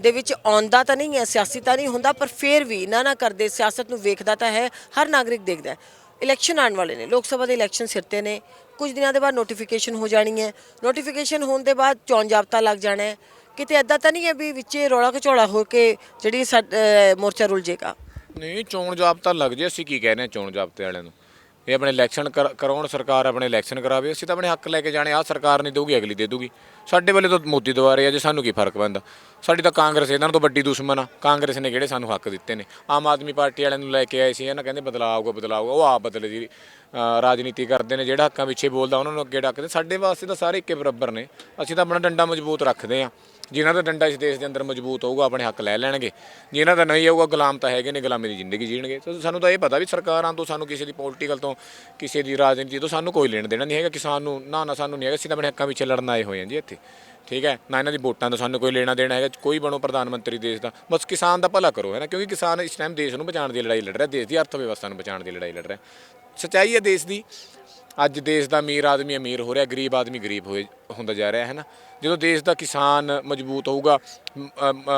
ਦੇ ਵਿੱਚ ਆਉਂਦਾ ਤਾਂ ਨਹੀਂ ਹੈ, ਸਿਆਸੀ ਤਾਂ ਨਹੀਂ ਹੁੰਦਾ, ਪਰ ਫੇਰ ਵੀ ਨਾ ਨਾ ਕਰਦੇ, ਸਿਆਸਤ ਨੂੰ ਵੇਖਦਾ ਤਾਂ ਹੈ, ਹਰ ਨਾਗਰਿਕ ਦੇਖਦਾ ਹੈ। ਇਲੈਕਸ਼ਨ ਆਉਣ ਵਾਲੇ ਨੇ, ਲੋਕ ਸਭਾ ਦੇ ਇਲੈਕਸ਼ਨ ਸਿਰ ਤੇ ਨੇ, ਕੁਝ ਦਿਨਾਂ ਦੇ ਬਾਅਦ ਨੋਟੀਫਿਕੇਸ਼ਨ ਹੋ ਜਾਣੀ ਹੈ। ਨੋਟੀਫਿਕੇਸ਼ਨ ਹੋਣ ਦੇ ਬਾਅਦ ਚੋਣ ਜਾਬਤਾ ਲੱਗ ਜਾਣਾ ਹੈ। ਕਿਤੇ ਐਦਾਂ ਤਾਂ ਨਹੀਂ ਹੈ ਵੀ ਵਿੱਚੇ ਰੌਲਾ ਘਚੋਲਾ ਹੋ ਕੇ ਜਿਹੜੀ ਸਾਡ- ਅਹ ਮੋਰਚਾ ਰੁਲ ਜੇਗਾ? ਨਹੀਂ, ਚੋਣ ਜਾਬਤਾ ਲੱਗ ਜੇ, ਅਸੀਂ ਕੀ ਕਹਿ ਰਹੇ ਹਾਂ ਚੋਣ ਜਾਬਤੇ ਵਾਲਿਆਂ ਨੂੰ? ਇਹ ਆਪਣੇ ਇਲੈਕਸ਼ਨ ਕਰ- ਕਰਾਉਣ ਸਰਕਾਰ ਆਪਣੇ ਇਲੈਕਸ਼ਨ ਕਰਾਵੇ, ਅਸੀਂ ਤਾਂ ਆਪਣੇ ਹੱਕ ਲੈ ਕੇ ਜਾਣੇ ਆ ਸਰਕਾਰ ਨਹੀਂ ਦੇਊਗੀ, ਅਗਲੀ ਦੇ ਦੂਗੀ ਸਾਡੇ ਵੱਲੇ ਤਾਂ ਮੋਦੀ ਦੁਆਰੇ ਆ, ਜੇ ਸਾਨੂੰ ਕੀ ਫ਼ਰਕ ਪੈਂਦਾ? ਸਾਡੀ ਤਾਂ ਕਾਂਗਰਸ, ਇਹਨਾਂ ਤੋਂ ਵੱਡੀ ਦੁਸ਼ਮਣ ਆ। ਕਾਂਗਰਸ ਨੇ ਕਿਹੜੇ ਸਾਨੂੰ ਹੱਕ ਦਿੱਤੇ ਨੇ? ਆਮ ਆਦਮੀ ਪਾਰਟੀ ਵਾਲਿਆਂ ਨੂੰ ਲੈ ਕੇ ਆਏ ਸੀ, ਇਹਨਾਂ ਕਹਿੰਦੇ ਬਦਲਾਅ ਆਊਗਾ ਬਦਲਾਅ ਆਊਗਾ, ਉਹ ਆਪ ਬਦਲੇ ਦੀ ਰਾਜਨੀਤੀ ਕਰਦੇ ਨੇ, ਜਿਹੜਾ ਹੱਕਾਂ ਪਿੱਛੇ ਬੋਲਦਾ, ਉਹਨਾਂ ਨੂੰ ਅੱਗੇ ਡੱਕਦੇ ਸਾਡੇ ਵਾਸਤੇ ਤਾਂ ਸਾਰੇ ਇੱਕੇ ਬਰਾਬਰ ਨੇ। ਅਸੀਂ ਤਾਂ ਆਪਣਾ ਡੰਡਾ ਮਜ਼ਬੂਤ ਰੱਖਦੇ ਆ ਜਿਨ੍ਹਾਂ ਦਾ ਡੰਡਾ ਇਸ ਦੇਸ਼ ਦੇ ਅੰਦਰ ਮਜ਼ਬੂਤ ਹੋਊਗਾ, ਆਪਣੇ ਹੱਕ ਲੈ ਲੈਣਗੇ। ਜਿਨ੍ਹਾਂ ਦਾ ਨਹੀਂ ਹੋਊਗਾ, ਗੁਲਾਮ ਤਾਂ ਹੈਗੇ ਨੇ, ਗੁਲਾਮੀ ਦੀ ਜ਼ਿੰਦਗੀ ਜੀਣਗੇ। ਤੇ ਸਾਨੂੰ ਤਾਂ ਇਹ ਪਤਾ ਵੀ ਸਰਕਾਰਾਂ ਤੋਂ, ਸਾਨੂੰ ਕਿਸੇ ਦੀ ਪੋਲੀਟੀਕਲ ਤੋਂ, ਕਿਸੇ ਦੀ ਰਾਜਨੀਤੀ ਤੋਂ ਸਾਨੂੰ ਕੋਈ ਲੈਣ ਦੇਣਾ ਨਹੀਂ ਹੈਗਾ। ਕਿਸਾਨ ਨੂੰ ਨਾ ਨਾ ਸਾਨੂੰ ਨਹੀਂ ਹੈਗਾ, ਅਸੀਂ ਤਾਂ ਆਪਣੇ ਹੱਕਾਂ ਪਿੱਛੇ ਲੜਨ ਆਏ ਹੋਏ ਹਾਂ ਜੀ ਇੱਥੇ। ਠੀਕ ਹੈ? ਨਾ ਇਹਨਾਂ ਦੀ ਵੋਟਾਂ ਦਾ ਸਾਨੂੰ ਕੋਈ ਲੈਣਾ ਦੇਣਾ ਹੈਗਾ, ਕੋਈ ਬਣੋ ਪ੍ਰਧਾਨ ਮੰਤਰੀ ਦੇਸ਼ ਦਾ। ਬਸ ਕਿਸਾਨ ਦਾ ਭਲਾ ਕਰੋ, ਹੈ ਨਾ? ਕਿਉਂਕਿ ਕਿਸਾਨ ਇਸ ਟਾਈਮ ਦੇਸ਼ ਨੂੰ ਬਚਾਉਣ ਦੀ ਲੜਾਈ ਲੜ ਰਿਹਾ, ਦੇਸ਼ ਦੀ ਅਰਥ ਵਿਵਸਥਾ ਨੂੰ ਬਚਾਉਣ ਦੀ ਲੜਾਈ ਲੜ ਰਿਹਾ। ਸੱਚਾਈ ਹੈ ਦੇਸ਼ ਦੀ। ਅੱਜ ਦੇਸ਼ ਦਾ ਅਮੀਰ ਆਦਮੀ ਅਮੀਰ ਹੋ ਰਿਹਾ, ਗਰੀਬ ਆਦਮੀ ਗਰੀਬ ਹੋਏ, ਹੁੰਦਾ ਜਾ ਰਿਹਾ, ਹੈ ਨਾ? ਜਦੋਂ ਦੇਸ਼ ਦਾ ਕਿਸਾਨ ਮਜ਼ਬੂਤ ਹੋਊਗਾ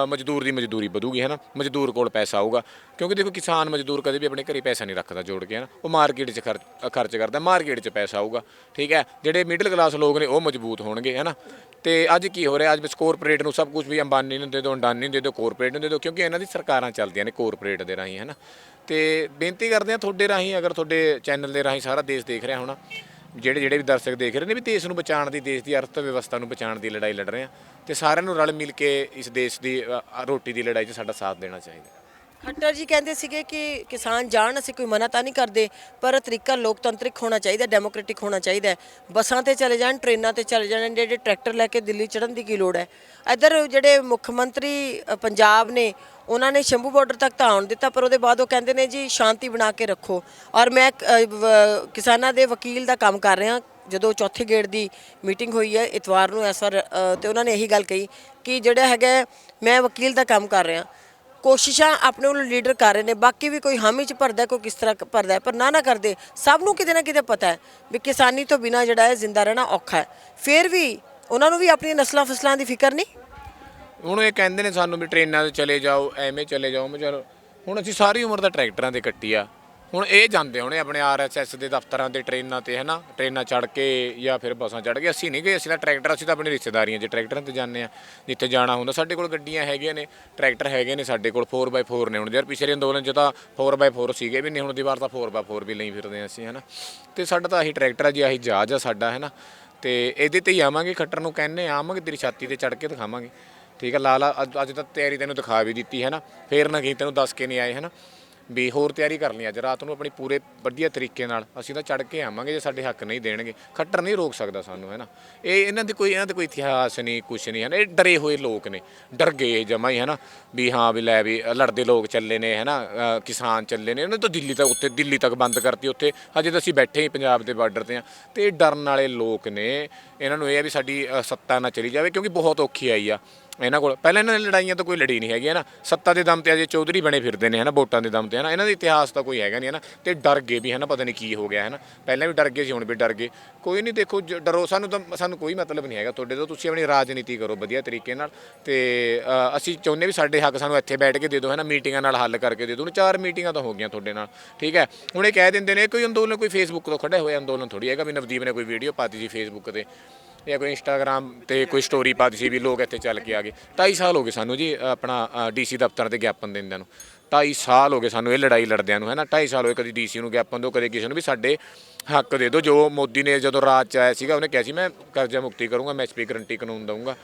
ਮਜ਼ਦੂਰ ਦੀ ਮਜ਼ਦੂਰੀ ਵਧੂਗੀ ਹੈ ਨਾ ਮਜ਼ਦੂਰ ਕੋਲ ਪੈਸਾ ਆਊਗਾ। ਕਿਉਂਕਿ ਦੇਖੋ ਕਿਸਾਨ ਮਜ਼ਦੂਰ ਕਦੇ ਵੀ ਆਪਣੇ ਘਰੇ ਪੈਸਾ ਨਹੀਂ ਰੱਖਦਾ ਜੋੜ ਕੇ ਹੈ ਨਾ ਉਹ ਮਾਰਕੀਟ 'ਚ ਖਰਚ ਖਰਚ ਕਰਦਾ, ਮਾਰਕੀਟ 'ਚ ਪੈਸਾ ਆਊਗਾ, ਠੀਕ ਹੈ? ਜਿਹੜੇ ਮਿਡਲ ਕਲਾਸ ਲੋਕ ਨੇ, ਉਹ ਮਜ਼ਬੂਤ ਹੋਣਗੇ ਹੈ ਨਾ ਤੇ ਅੱਜ ਕੀ ਹੋ ਰਿਹਾ? ਅੱਜ ਬਸ ਕਾਰਪੋਰੇਟ ਨੂੰ ਸਭ ਕੁਝ ਵੀ ਅੰਬਾਨੀ ਨੂੰ ਦੇ ਦਿਓ, ਅੰਡਾਨੀ ਨੂੰ ਦੇ ਦਿਓ ਕਾਰਪੋਰੇਟ ਨੂੰ ਦੇ ਦਿਓ, ਕਿਉਂਕਿ ਇਹਨਾਂ ਦੀ ਸਰਕਾਰਾਂ ਚੱਲਦੀਆਂ ਨੇ ਕਾਰਪੋਰੇਟ ਦੇ ਰਾਹੀਂ ਹੈ ਨਾ ਤੇ ਬੇਨਤੀ ਕਰਦੇ ਆ ਤੁਹਾਡੇ ਰਾਹੀਂ, ਅਗਰ ਤੁਹਾਡੇ ਚੈਨਲ ਦੇ ਰਾਹੀਂ ਸਾਰਾ ਦੇਸ਼ ਦੇਖ ਰਿਹਾ ਹੋਣਾ ਜਿਹੜੇ ਜਿਹੜੇ ਵੀ ਦਰਸ਼ਕ ਦੇਖ ਰਹੇ ਨੇ ਵੀ ਦੇਸ਼ ਨੂੰ ਬਚਾਉਣ ਦੀ ਦੇਸ਼ ਦੀ ਅਰਥ ਵਿਵਸਥਾ ਨੂੰ ਬਚਾਉਣ ਦੀ ਲੜਾਈ ਲੜ ਰਹੇ ਆ ਤੇ ਸਾਰਿਆਂ ਨੂੰ ਰਲ ਮਿਲ ਕੇ ਇਸ ਦੇਸ਼ ਦੀ ਅ, ਰੋਟੀ ਦੀ ਲੜਾਈ 'ਚ ਸਾਡਾ ਸਾਥ ਦੇਣਾ ਚਾਹੀਦਾ ਖੱਟਰ ਜੀ ਕਹਿੰਦੇ ਸੀਗੇ ਕਿ ਕਿਸਾਨ ਜਾਣ ਅਸੀਂ ਕੋਈ ਮਨਾ ਤਾਂ ਨਹੀਂ ਕਰਦੇ ਪਰ ਤਰੀਕਾ ਲੋਕਤੰਤਰਿਕ ਹੋਣਾ ਚਾਹੀਦਾ ਡੈਮੋਕ੍ਰੈਟਿਕ ਹੋਣਾ ਚਾਹੀਦਾ ਹੈ। ਬੱਸਾਂ ਤੇ ਚਲੇ ਜਾਣ ਟ੍ਰੇਨਾਂ ਤੇ ਚਲੇ ਜਾਣ ਜਿਹੜੇ ਟਰੈਕਟਰ ਲੈ ਕੇ ਦਿੱਲੀ ਚੜਨ ਦੀ ਕੀ ਲੋੜ ਹੈ ਇੱਧਰ ਜਿਹੜੇ ਮੁੱਖ ਮੰਤਰੀ ਅ, ਪੰਜਾਬ ਨੇ ਉਹਨਾਂ ਨੇ ਸ਼ੰਭੂ ਬਾਰਡਰ ਤੱਕ ਤਾਂ ਆਉਣ ਦਿੱਤਾ ਪਰ ਉਹਦੇ ਬਾਅਦ ਉਹ ਕਹਿੰਦੇ ਨੇ ਜੀ ਸ਼ਾਂਤੀ ਬਣਾ ਕੇ ਰੱਖੋ। ਔਰ ਮੈਂ ਕਿਸਾਨਾਂ ਦੇ ਵਕੀਲ ਦਾ ਕੰਮ ਕਰ ਰਿਹਾ ਜਦੋਂ ਚੌਥੇ ਗੇੜ ਦੀ ਮੀਟਿੰਗ ਹੋਈ ਹੈ ਇਤਵਾਰ ਨੂੰ ਇਸ ਵਾਰ ਅ, ਤੇ ਉਹਨਾਂ ਨੇ ਇਹੀ ਗੱਲ ਕਹੀ ਕਿ ਜਿਹੜਾ ਹੈਗਾ ਮੈਂ ਵਕੀਲ ਦਾ ਕੰਮ ਕਰ ਰਿਹਾ। ਕੋਸ਼ਿਸ਼ਾਂ ਆਪਣੇ ਵੱਲੋਂ ਲੀਡਰ ਕਰ ਰਹੇ ਨੇ ਬਾਕੀ ਵੀ ਕੋਈ ਹਾਮੀ ਚ ਭਰਦਾ ਕੋਈ ਕਿਸ ਤਰ੍ਹਾਂ ਭਰਦਾ ਪਰ ਨਾ ਨਾ ਕਰਦੇ। ਸਭ ਨੂੰ ਕਿਤੇ ਨਾ ਕਿਤੇ ਪਤਾ ਹੈ ਵੀ ਕਿਸਾਨੀ ਤੋਂ ਬਿਨਾ ਜਿਹੜਾ ਹੈ ਜ਼ਿੰਦਾ ਰਹਿਣਾ ਔਖਾ ਹੈ। ਫਿਰ ਵੀ ਉਹਨਾਂ ਨੂੰ ਵੀ ਆਪਣੀਆਂ ਨਸਲਾਂ ਫਸਲਾਂ ਦੀ ਫਿਕਰ ਨਹੀਂ? ਹੁਣ ਇਹ ਕਹਿੰਦੇ ਨੇ ਸਾਨੂੰ ਵੀ ਟ੍ਰੇਨਾਂ ਤੇ ਚਲੇ ਜਾਓ, ਐਵੇਂ ਚਲੇ ਜਾਓ। ਮੈਂ ਚਲੋ, ਹੁਣ ਅਸੀਂ ਸਾਰੀ ਉਮਰ ਦਾ ਟਰੈਕਟਰਾਂ ਤੇ ਕੱਟੀ ਆ। ਹੁਣ ਇਹ ਜਾਂਦੇ ਹੋਣੇ ਆਪਣੇ ਆਰਐਸਐਸ ਦੇ ਦਫ਼ਤਰਾਂ ਤੇ ਟ੍ਰੇਨਾਂ ਤੇ, ਹਨਾ? ਟ੍ਰੇਨਾਂ ਚੜ ਕੇ ਜਾਂ ਫਿਰ ਬੱਸਾਂ ਚੜ ਕੇ। ਅਸੀਂ ਨਹੀਂ ਗਏ, ਅਸੀਂ ਤਾਂ ਟਰੈਕਟਰ, ਅਸੀਂ ਤਾਂ ਆਪਣੀ ਰਿਸ਼ਤੇਦਾਰੀਆਂ 'ਚ ਟਰੈਕਟਰਾਂ ਤੇ ਜਾਂਦੇ ਆ। ਜਿੱਥੇ ਜਾਣਾ ਹੁੰਦਾ, ਸਾਡੇ ਕੋਲ ਗੱਡੀਆਂ ਹੈਗੀਆਂ ਨੇ, ਟਰੈਕਟਰ ਹੈਗੇ ਨੇ ਸਾਡੇ ਕੋਲ 4x4 ਨੇ। ਹੁਣ ਯਾਰ ਪਿਛਲੇ ਅੰਦੋਲਨ 'ਚ ਤਾਂ 4x4 ਸੀਗੇ ਵੀ, ਨਹੀਂ ਹੁਣ ਦੀ ਵਾਰ ਤਾਂ 4x4 ਵੀ ਲਈ ਫਿਰਦੇ ਆ ਅਸੀਂ, ਹਨਾ? ਤੇ ਸਾਡਾ ਤਾਂ ਆਹੀ ਟਰੈਕਟਰ ਆ ਜੀ, ਆਹੀ ਜਹਾਜ਼ ਆ ਸਾਡਾ, ਹੈਨਾ? ਤੇ ਇਹਦੇ ਤੇ ਹੀ ਆਵਾਂਗੇ, ਖੱਟਰ ਨੂੰ ਕਹਿੰਨੇ ਆਵਾਂਗੇ, ਤੇਰੀ ਛਾਤੀ ਤੇ ਚੜ ਕੇ ਦਿਖਾਵਾਂਗੇ। ਠੀਕ ਹੈ ਲਾਲਾ ਅੱਜ ਅੱਜ ਤਾਂ ਤਿਆਰੀ ਤੈਨੂੰ ਦਿਖਾ ਵੀ ਦਿੱਤੀ ਹੈ ਨਾ ਫੇਰ ਨਾ ਕਹੀਂ ਤੈਨੂੰ ਦੱਸ ਕੇ ਨਹੀਂ ਆਏ ਹੈ ਨਾ ਵੀ ਹੋਰ ਤਿਆਰੀ ਕਰ ਲਈ ਅੱਜ ਰਾਤ ਨੂੰ ਆਪਣੀ ਪੂਰੇ ਵਧੀਆ ਤਰੀਕੇ ਨਾਲ ਅਸੀਂ ਤਾਂ ਚੜ ਕੇ ਆਵਾਂਗੇ ਜੇ ਸਾਡੇ ਹੱਕ ਨਹੀਂ ਦੇਣਗੇ। ਖੱਟਰ ਨਹੀਂ ਰੋਕ ਸਕਦਾ ਸਾਨੂੰ ਹੈ ਨਾ ਇਹ ਇਹਨਾਂ ਦੇ ਕੋਈ ਇਹਨਾਂ ਦੇ ਕੋਈ ਇਤਿਹਾਸ ਨਹੀਂ ਕੁਛ ਨਹੀਂ ਹੈ ਨਾ ਇਹ ਡਰੇ ਹੋਏ ਲੋਕ ਨੇ ਡਰ ਗਏ ਜਮਾ ਹੀ ਹੈ ਨਾ ਵੀ ਹਾਂ ਵੀ ਲੈ ਵੀ ਲੜਦੇ ਲੋਕ ਚੱਲੇ ਨੇ ਹੈ ਨਾ ਅ, ਕਿਸਾਨ ਚੱਲੇ ਨੇ ਉਹਨਾਂ ਤੋਂ ਦਿੱਲੀ ਤੱਕ ਉੱਤੇ ਦਿੱਲੀ ਤੱਕ ਬੰਦ ਕਰਤੀ ਉੱਥੇ। ਹਜੇ ਤਾਂ ਅਸੀਂ ਬੈਠੇ ਹੀ ਪੰਜਾਬ ਦੇ ਬਾਰਡਰ ਤੇ ਆ। ਤੇ ਇਹ ਡਰਨ ਵਾਲੇ ਲੋਕ ਨੇ ਇਹਨਾਂ ਨੂੰ ਇਹ ਆ ਵੀ ਸਾਡੀ ਅ, ਸੱਤਾ ਨਾ ਚਲੀ ਜਾਵੇ ਕਿਉਂਕਿ ਬਹੁਤ ਔਖੀ ਆਈ ਆ। ਇਹਨਾਂ ਕੋਲ ਪਹਿਲਾਂ ਇਹਨਾਂ ਨੇ ਲੜਾਈਆਂ ਤਾਂ ਕੋਈ ਲੜੀ ਨਹੀਂ ਹੈਗੀ ਹੈ ਨਾ? ਸੱਤਾ ਦੇ ਦਮ ਤੇ ਅਜੇ ਚੌਧਰੀ ਬਣੇ ਫਿਰਦੇ ਨੇ ਹੈ ਨਾ? ਵੋਟਾਂ ਦੇ ਦਮ ਤੇ ਹੈ ਨਾ? ਇਹਨਾਂ ਦਾ ਇਤਿਹਾਸ ਤਾਂ ਕੋਈ ਹੈਗਾ ਨਹੀਂ ਹੈ ਨਾ? ਤੇ ਡਰ ਗਏ ਵੀ ਹੈ ਨਾ? ਪਤਾ ਨਹੀਂ ਕੀ ਹੋ ਗਿਆ ਹੈ ਨਾ? ਪਹਿਲਾਂ ਵੀ ਡਰ ਗਏ ਸੀ ਹੁਣ ਵੀ ਡਰ ਗਏ। ਕੋਈ ਨਹੀਂ ਦੇਖੋ ਜ- ਡਰੋ ਸਾਨੂੰ ਤਾਂ ਸਾਨੂੰ ਕੋਈ ਮਤਲਬ ਨਹੀਂ ਹੈਗਾ ਤੁਹਾਡੇ ਤੋਂ। ਤੁਸੀਂ ਆਪਣੀ ਰਾਜਨੀਤੀ ਕਰੋ ਵਧੀਆ ਤਰੀਕੇ ਨਾਲ ਤੇ ਅ, ਅਸੀਂ ਚਾਹੁੰਦੇ ਵੀ ਸਾਡੇ ਹੱਕ ਸਾਨੂੰ ਇੱਥੇ ਬੈਠ ਕੇ ਦੇ ਦਿਓ ਹੈ ਨਾ? ਮੀਟਿੰਗਾਂ ਨਾਲ ਹੱਲ ਕਰਕੇ ਦੇ ਦਿਓ। ਹੁਣ ਚਾਰ ਮੀਟਿੰਗਾਂ ਤਾਂ ਹੋ ਗਈਆਂ ਤੁਹਾਡੇ ਨਾਲ ਠੀਕ ਹੈ? ਹੁਣ ਇਹ ਕਹਿ ਦਿੰਦੇ ਨੇ ਕੋਈ ਅੰਦੋਲਨ ਕੋਈ ਫੇਸਬੁੱਕ ਤੋਂ ਖੜਾ ਹੋਇਆ ਅੰਦੋਲਨ ਥੋੜੀ ਹੈਗਾ ਵੀ ਨਵਦੀਪ ਨੇ ਕੋਈ ਵੀਡੀਓ ਪਾਤੀ ਸੀ ਫੇਸਬੁੱਕ ਤੇ। ਜਾਂ ਕੋਈ ਇੰਸਟਾਗ੍ਰam ਤੇ ਕੋਈ ਸਟੋਰੀ ਪਾਤੀ ਸੀ ਵੀ ਲੋਕ ਇੱਥੇ ਚੱਲ ਕੇ ਆ ਗਏ। 2.5 ਸਾਲ ਹੋ ਗਏ ਸਾਨੂੰ ਜੀ, ਆਪਣਾ ਡੀਸੀ ਦਫ਼ਤਰ ਤੇ ਗਿਆਪਨ ਦਿੰਦਿਆਂ ਨੂੰ। 2.5 ਸਾਲ ਹੋ ਗਏ ਸਾਨੂੰ ਇਹ ਲੜਾਈ ਲੜਦਿਆਂ ਨੂੰ, ਹੈ ਨਾ? 2.5 ਸਾਲ ਹੋਏ ਕਦੀ ਡੀਸੀ ਨੂੰ ਗਿਆਪਨ ਦਿਓ, ਕਦੇ ਕਿਸੇ ਨੂੰ ਵੀ ਸਾਡੇ ਹੱਕ ਦੇ ਦਿਓ। ਜੋ ਮੋਦੀ ਨੇ ਜਦੋਂ ਰਾਜ ਚ ਆਇਆ ਸੀਗਾ, ਉਹਨੇ ਕਿਹਾ ਸੀ, ਮੈਂ ਕਰਜ਼ਾ ਮੁਕਤੀ ਕਰੂੰਗਾ, ਮੈਂ ਐਸਪੀ ਗਰੰਟੀ ਕਾਨੂੰਨ ਦਊਂਗਾ।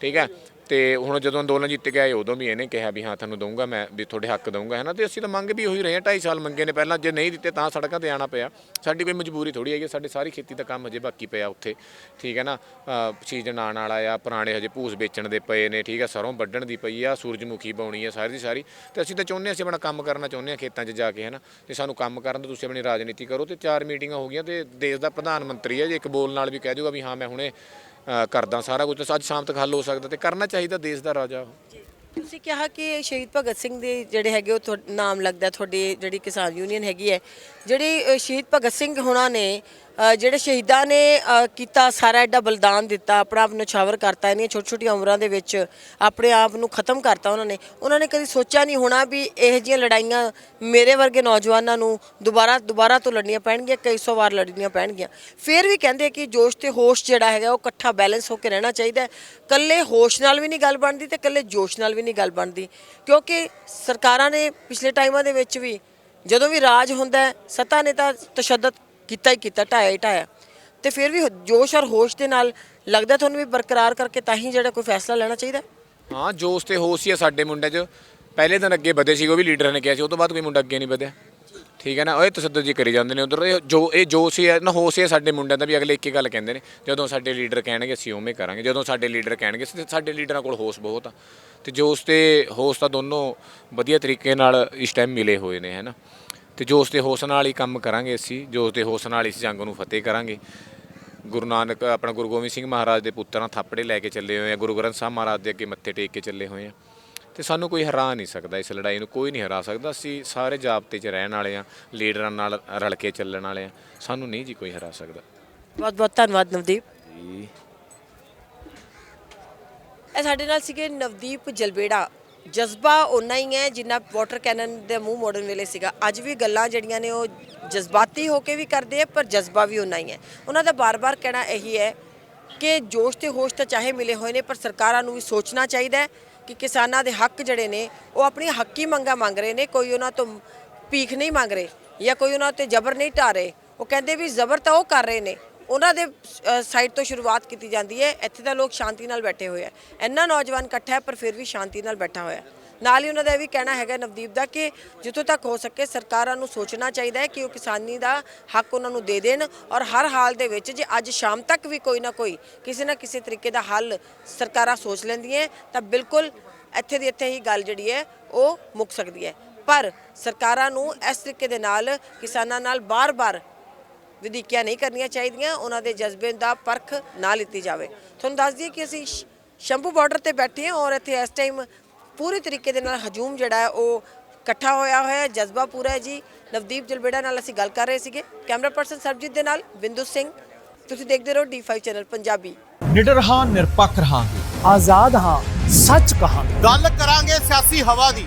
ਠੀਕ ਹੈ? ਤੇ ਹੁਣ ਜਦੋਂ ਅੰਦੋਲਨ ਜਿੱਤ ਕੇ ਉਦੋਂ ਵੀ ਇਹਨੇ ਕਿਹਾ ਵੀ ਹਾਂ, ਤੁਹਾਨੂੰ ਦਊਂਗਾ ਮੈਂ, ਵੀ ਤੁਹਾਡੇ ਹੱਕ ਦਊਂਗਾ, ਹੈ ਨਾ? ਤੇ ਅਸੀਂ ਤਾਂ ਮੰਗ ਵੀ ਉਹੀ ਰਹੇ ਹਾਂ 2.5 ਸਾਲ ਮੰਗੇ ਨੇ ਪਹਿਲਾਂ, ਜੇ ਨਹੀਂ ਦਿੱਤੇ ਤਾਂ ਸੜਕਾਂ ਤੇ ਆਣਾ ਪਿਆ। ਸਾਡੀ ਕੋਈ ਮਜਬੂਰੀ ਥੋੜੀ ਹੈਗੀ, ਸਾਡੇ ਸਾਰੀ ਖੇਤੀ ਦਾ ਕੰਮ ਹਜੇ ਬਾਕੀ ਪਿਆ ਉੱਥੇ, ਠੀਕ ਹੈ ਨਾ? ਸੀਜ਼ਨ ਆਉਣ ਵਾਲਾ ਆ, ਪੁਰਾਣੇ ਹਜੇ ਭੂਸ ਵੇਚਣ ਦੇ ਪਏ ਨੇ, ਠੀਕ ਹੈ? ਸਰੋਂ ਵੱਢਣ ਦੀ ਪਈ ਆ, ਸੂਰਜਮੁਖੀ ਬਾਉਣੀ ਆ, ਸਾਰੀ ਦੀ ਸਾਰੀ। ਤੇ ਅਸੀਂ ਤਾਂ ਚਾਹੁੰਦੇ ਹਾਂ, ਅਸੀਂ ਆਪਣਾ ਕੰਮ ਕਰਨਾ ਚਾਹੁੰਦੇ ਹਾਂ ਖੇਤਾਂ 'ਚ ਜਾ ਕੇ, ਹੈ ਨਾ? ਤੇ ਸਾਨੂੰ ਕੰਮ ਕਰਨ ਤੋਂ ਤੁਸੀਂ ਆਪਣੀ ਰਾਜਨੀਤੀ ਕਰੋ, ਤੇ ਚਾਰ ਮੀਟਿੰਗਾਂ ਹੋ ਗਈਆਂ, ਤੇ ਦੇਸ਼ ਦਾ ਪ੍ਰਧਾਨ ਮੰਤਰੀ ਹੈ, ਜੇ ਇੱਕ ਬੋਲ ਨਾਲ ਵੀ ਕਹਿ ਦੂਗਾ ਵੀ ਹਾਂ, ਮੈਂ ਹੁਣੇ ਕਰਦਾ ਸਾਰਾ ਕੁਝ, ਤਾਂ ਅੱਜ ਸ਼ਾਮ ਤੱਕ ਹੱਲ ਹੋ ਸਕਦਾ ਤੇ ਕਰਨਾ ਚਾਹੀਦਾ ਦੇਸ਼ ਦਾ ਰਾਜਾ ਉਹ। ਤੁਸੀਂ ਕਿਹਾ ਕਿ ਸ਼ਹੀਦ ਭਗਤ ਸਿੰਘ ਦੇ ਜਿਹੜੇ ਹੈਗੇ ਉਹ ਤੁਹਾਡਾ ਨਾਮ ਲੱਗਦਾ ਤੁਹਾਡੀ ਜਿਹੜੀ ਕਿਸਾਨ ਯੂਨੀਅਨ ਹੈਗੀ ਹੈ। ਜਿਹੜੀ ਅ, ਸ਼ਹੀਦ ਭਗਤ ਸਿੰਘ ਹੋਣਾ ਨੇ ਅ, ਜਿਹੜੇ ਸ਼ਹੀਦਾਂ ਨੇ ਅ, ਕੀਤਾ ਸਾਰਾ ਐਡਾ ਬਲਿਦਾਨ ਦਿੱਤਾ ਆਪਣਾ ਆਪ ਨਿਛਾਵਰ ਕਰਤਾ ਇੰਨੀਆਂ ਛੋਟੀ ਛੋਟੀਆਂ ਉਮਰਾਂ ਦੇ ਵਿੱਚ ਆਪਣੇ ਆਪ ਨੂੰ ਖਤਮ ਕਰਤਾ ਉਹਨਾਂ ਨੇ। ਉਹਨਾਂ ਨੇ ਕਦੀ ਸੋਚਿਆ ਨਹੀਂ ਹੋਣਾ ਵੀ ਇਹੋ ਜਿਹੀਆਂ ਲੜਾਈਆਂ ਮੇਰੇ ਵਰਗੇ ਨੌਜਵਾਨਾਂ ਨੂੰ ਦੁਬਾਰਾ ਦੁਬਾਰਾ ਤੋਂ ਲੜਨੀਆਂ ਪੈਣਗੀਆਂ ਕਈ ਸੌ ਵਾਰ ਲੜਨੀਆਂ ਪੈਣਗੀਆਂ। ਫਿਰ ਵੀ ਕਹਿੰਦੇ ਕਿ ਜੋਸ਼ ਤੇ ਹੋਸ਼ ਜਿਹੜਾ ਹੈਗਾ ਉਹ ਇਕੱਠਾ ਬੈਲੈਂਸ ਹੋ ਕੇ ਰਹਿਣਾ ਚਾਹੀਦਾ ਹੈ। ਕੱਲੇ ਹੋਸ਼ ਨਾਲ ਵੀ ਨਹੀਂ ਗੱਲ ਬਣਦੀ ਤੇ ਇਕੱਲੇ ਜੋਸ਼ ਨਾਲ ਵੀ ਨਹੀਂ ਗੱਲ ਬਣਦੀ। ਕਿਉਂਕਿ ਸਰਕਾਰਾਂ ਨੇ ਪਿਛਲੇ ਟਾਈਮਾਂ ਦੇ ਵਿੱਚ ਵੀ ਜਦੋਂ ਵੀ ਰਾਜ ਹੁੰਦਾ ਹੈ, ਨੇ ਤਾਂ ਤਸ਼ੱਦਦ ਕੀਤਾ ਹੀ ਕੀਤਾ ਢਾਇਆ ਹੀ ਢਾਇਆ। ਤੇ ਫਿਰ ਵੀ ਜੋਸ਼ ਔਰ ਹੋਸ਼ ਦੇ ਨਾਲ ਲੱਗਦਾ ਤੁਹਾਨੂੰ ਵੀ ਬਰਕਰਾਰ ਕਰਕੇ ਤਾਂ ਹੀ ਜਿਹੜਾ ਕੋਈ ਫੈਸਲਾ ਲੈਣਾ ਚਾਹੀਦਾ? ਹਾਂ ਜੋਸ਼ ਤੇ ਹੋਸ਼ ਹੀ ਆ ਸਾਡੇ ਮੁੰਡੇ 'ਚ। ਪਹਿਲੇ ਦਿਨ ਅੱਗੇ ਵਧੇ ਸੀ ਉਹ ਵੀ ਲੀਡਰ ਨੇ ਕਿਹਾ ਸੀ ਉਹ ਤੋਂ ਬਾਅਦ ਕੋਈ ਮੁੰਡਾ ਅੱਗੇ ਨਹੀਂ ਵਧਿਆ। ਠੀਕ ਹੈ ਨਾ? ਉਹ ਤਸੱਦਦ ਜੀ ਕਰੀ ਜਾਂਦੇ ਨੇ ਉਧਰ। ਜੋ ਇਹ ਜੋਸ਼ ਹੀ ਹੈ ਨਾ ਹੋਸ਼ ਹੀ ਹੈ ਸਾਡੇ ਮੁੰਡਿਆਂ ਦਾ ਵੀ ਅਗਲੇ ਇੱਕ ਹੀ ਗੱਲ ਕਹਿੰਦੇ ਨੇ। ਜਦੋਂ ਸਾਡੇ ਲੀਡਰ ਕਹਿਣਗੇ ਅਸੀਂ ਉਵੇਂ ਕਰਾਂਗੇ। ਜਦੋਂ ਸਾਡੇ ਲੀਡਰ ਕਹਿਣਗੇ ਸਾਡੇ ਲੀਡਰਾਂ ਕੋਲ ਹੋਸ਼ ਬਹੁਤ ਆ। ਤੇ ਜੋਸ਼ ਤੇ ਹੋਸ਼ ਤਾਂ ਦੋਨੋਂ ਵਧੀਆ ਤਰੀਕੇ ਨਾਲ ਇਸ ਟਾਈਮ ਮਿਲੇ ਹੋਏ ਨੇ ਹੈ ਨਾ ਤੇ ਜੋਸ਼ ਤੇ ਹੋਸ਼ ਨਾਲ ਹੀ ਕੰਮ ਕਰਾਂਗੇ ਅਸੀਂ ਜੋਸ਼ ਤੇ ਹੋਸ਼ ਨਾਲ ਇਸ ਜੰਗ ਨੂੰ ਫਤਿਹ ਕਰਾਂਗੇ। ਗੁਰੂ ਨਾਨਕ ਆਪਣਾ ਗੁਰੂ ਗੋਬਿੰਦ ਸਿੰਘ ਮਹਾਰਾਜ ਦੇ ਪੁੱਤਰਾਂ ਥਾਪੜੇ ਲੈ ਕੇ ਚੱਲੇ ਹੋਏ ਆ ਗੁਰੂ ਗ੍ਰੰਥ ਸਾਹਿਬ ਮਹਾਰਾਜ ਦੇ ਅੱਗੇ ਮੱਥੇ ਟੇਕ ਕੇ ਚੱਲੇ ਹੋਏ ਆ। ਤੇ ਸਾਨੂੰ ਕੋਈ ਹਰਾ ਨਹੀਂ ਸਕਦਾ ਇਸ ਲੜਾਈ ਨੂੰ ਕੋਈ ਨਹੀਂ ਹਰਾ ਸਕਦਾ। ਅਸੀਂ ਸਾਰੇ ਜਾਬਤੇ 'ਚ ਰਹਿਣ ਵਾਲੇ ਆ ਲੀਡਰਾਂ ਨਾਲ ਰਲ ਕੇ ਚੱਲਣ ਵਾਲੇ ਆ। ਸਾਨੂੰ ਨਹੀਂ ਜੀ ਕੋਈ ਹਰਾ ਸਕਦਾ। ਬਹੁਤ ਬਹੁਤ ਧੰਨਵਾਦ ਨਵਦੀਪ। ਜੀ। ਇਹ ਸਾਡੇ ਨਾਲ ਸੀਗੇ ਨਵਦੀਪ ਜਲਬੇੜਾ ਜਜ਼ਬਾ ਓਨਾ ਹੀ ਹੈ ਜਿੰਨਾ ਵਾਟਰ ਕੈਨਨ ਦੇ ਮੂੰਹ ਮੋੜਨ ਵੇਲੇ ਸੀਗਾ। ਅੱਜ ਵੀ ਗੱਲਾਂ ਜਿਹੜੀਆਂ ਨੇ ਉਹ ਜਜ਼ਬਾਤੀ ਹੋ ਕੇ ਵੀ ਕਰਦੇ ਆ, ਪਰ ਜਜ਼ਬਾ ਵੀ ਓਨਾ ਹੀ ਹੈ। ਉਹਨਾਂ ਦਾ ਬਾਰ-ਬਾਰ ਕਹਿਣਾ ਇਹੀ ਹੈ ਕਿ ਜੋਸ਼ ਤੇ ਹੋਸ਼ ਤਾਂ ਚਾਹੇ ਮਿਲੇ ਹੋਏ ਨੇ, ਪਰ ਸਰਕਾਰਾਂ ਨੂੰ ਵੀ ਸੋਚਣਾ ਚਾਹੀਦਾ ਹੈ ਕਿ ਕਿਸਾਨਾਂ ਦੇ ਹੱਕ ਜਿਹੜੇ ਨੇ, ਉਹ ਆਪਣੀ ਹੱਕੀ ਮੰਗਾਂ ਮੰਗ ਰਹੇ ਨੇ। ਕੋਈ ਉਹਨਾਂ ਤੋਂ ਭੀਖ ਨਹੀਂ ਮੰਗ ਰਹੇ ਜਾਂ ਕੋਈ ਉਹਨਾਂ ਤੇ ਜ਼ਬਰ ਨਹੀਂ ਢਾ ਰਹੇ। ਉਹ ਕਹਿੰਦੇ ਵੀ ਜ਼ਬਰ ਤਾਂ ਉਹ ਕਰ ਰਹੇ ਨੇ। ਉਹਨਾਂ ਦੇ ਸਾਈਡ ਤੋਂ ਸ਼ੁਰੂਆਤ ਕੀਤੀ ਜਾਂਦੀ ਹੈ। ਇੱਥੇ ਤਾਂ ਲੋਕ ਸ਼ਾਂਤੀ ਨਾਲ ਬੈਠੇ ਹੋਏ ਆ। ਇੰਨਾ ਨੌਜਵਾਨ ਇਕੱਠਾ ਹੈ, ਪਰ ਫਿਰ ਵੀ ਸ਼ਾਂਤੀ ਨਾਲ ਬੈਠਾ ਹੋਇਆ ਨਾਲ ਹੀ ਉਹਨਾਂ ਦਾ ਇਹ ਵੀ ਕਹਿਣਾ ਹੈਗਾ ਨਵਦੀਪ ਦਾ ਕਿ ਜਿੱਥੋਂ ਤੱਕ ਹੋ ਸਕੇ ਸਰਕਾਰਾਂ ਨੂੰ ਸੋਚਣਾ ਚਾਹੀਦਾ ਹੈ ਕਿ ਉਹ ਕਿਸਾਨੀ ਦਾ ਹੱਕ ਉਹਨਾਂ ਨੂੰ ਦੇ ਦੇਣ ਔਰ ਹਰ ਹਾਲ ਦੇ ਵਿੱਚ ਜੇ ਅੱਜ ਸ਼ਾਮ ਤੱਕ ਵੀ ਕੋਈ ਨਾ ਕੋਈ ਕਿਸੇ ਨਾ ਕਿਸੇ ਤਰੀਕੇ ਦਾ ਹੱਲ ਸਰਕਾਰਾਂ ਸੋਚ ਲੈਂਦੀਆਂ ਤਾਂ ਬਿਲਕੁਲ ਇੱਥੇ ਦੀ ਇੱਥੇ ਹੀ ਗੱਲ ਜਿਹੜੀ ਹੈ, ਉਹ ਮੁੱਕ ਸਕਦੀ ਹੈ। ਪਰ ਸਰਕਾਰਾਂ ਨੂੰ ਇਸ ਤਰੀਕੇ ਦੇ ਨਾਲ ਕਿਸਾਨਾਂ ਨਾਲ ਬਾਰ-ਬਾਰ ਵਧੀਕੀਆਂ ਨਹੀਂ ਕਰਨੀਆਂ ਚਾਹੀਦੀਆਂ ਉਹਨਾਂ ਦੇ ਜਜ਼ਬੇ ਦਾ ਪਰਖ ਨਾ ਲਿੱਤੀ ਜਾਵੇ। ਤੁਹਾਨੂੰ ਦੱਸ ਦਈਏ ਕਿ ਅਸੀਂ ਸ਼ੰਭੂ ਬਾਰਡਰ ਤੇ ਬੈਠੇ ਹਾਂ ਔਰ ਇੱਥੇ ਇਸ ਟਾਈਮ ਪੂਰੀ ਤਰੀਕੇ ਦੇ ਨਾਲ ਹਜੂਮ ਜਿਹੜਾ ਹੈ ਉਹ ਇਕੱਠਾ ਹੋਇਆ ਹੋਇਆ ਹੈ ਜਜ਼ਬਾ ਪੂਰਾ ਹੈ ਜੀ। ਨਵਦੀਪ ਜਲਬੇੜਾ ਨਾਲ ਅਸੀਂ ਗੱਲ ਕਰ ਰਹੇ ਸੀਗੇ। ਕੈਮਰਾ ਪਰਸਨ ਸਰਬਜੀਤ ਦੇ ਨਾਲ ਬਿੰਦੂ ਸਿੰਘ। ਤੁਸੀਂ ਦੇਖਦੇ ਰਹੋ D5 ਚੈਨਲ ਪੰਜਾਬੀ। ਨਿਡਰ ਹਾਂ ਨਿਰਪੱਖ ਰਹਾਂਗੇ। ਆਜ਼ਾਦ ਹਾਂ ਸੱਚ ਕਹਾਂਗੇ। ਗੱਲ ਕਰਾਂਗੇ ਸਿਆਸੀ ਹਵਾ ਦੀ।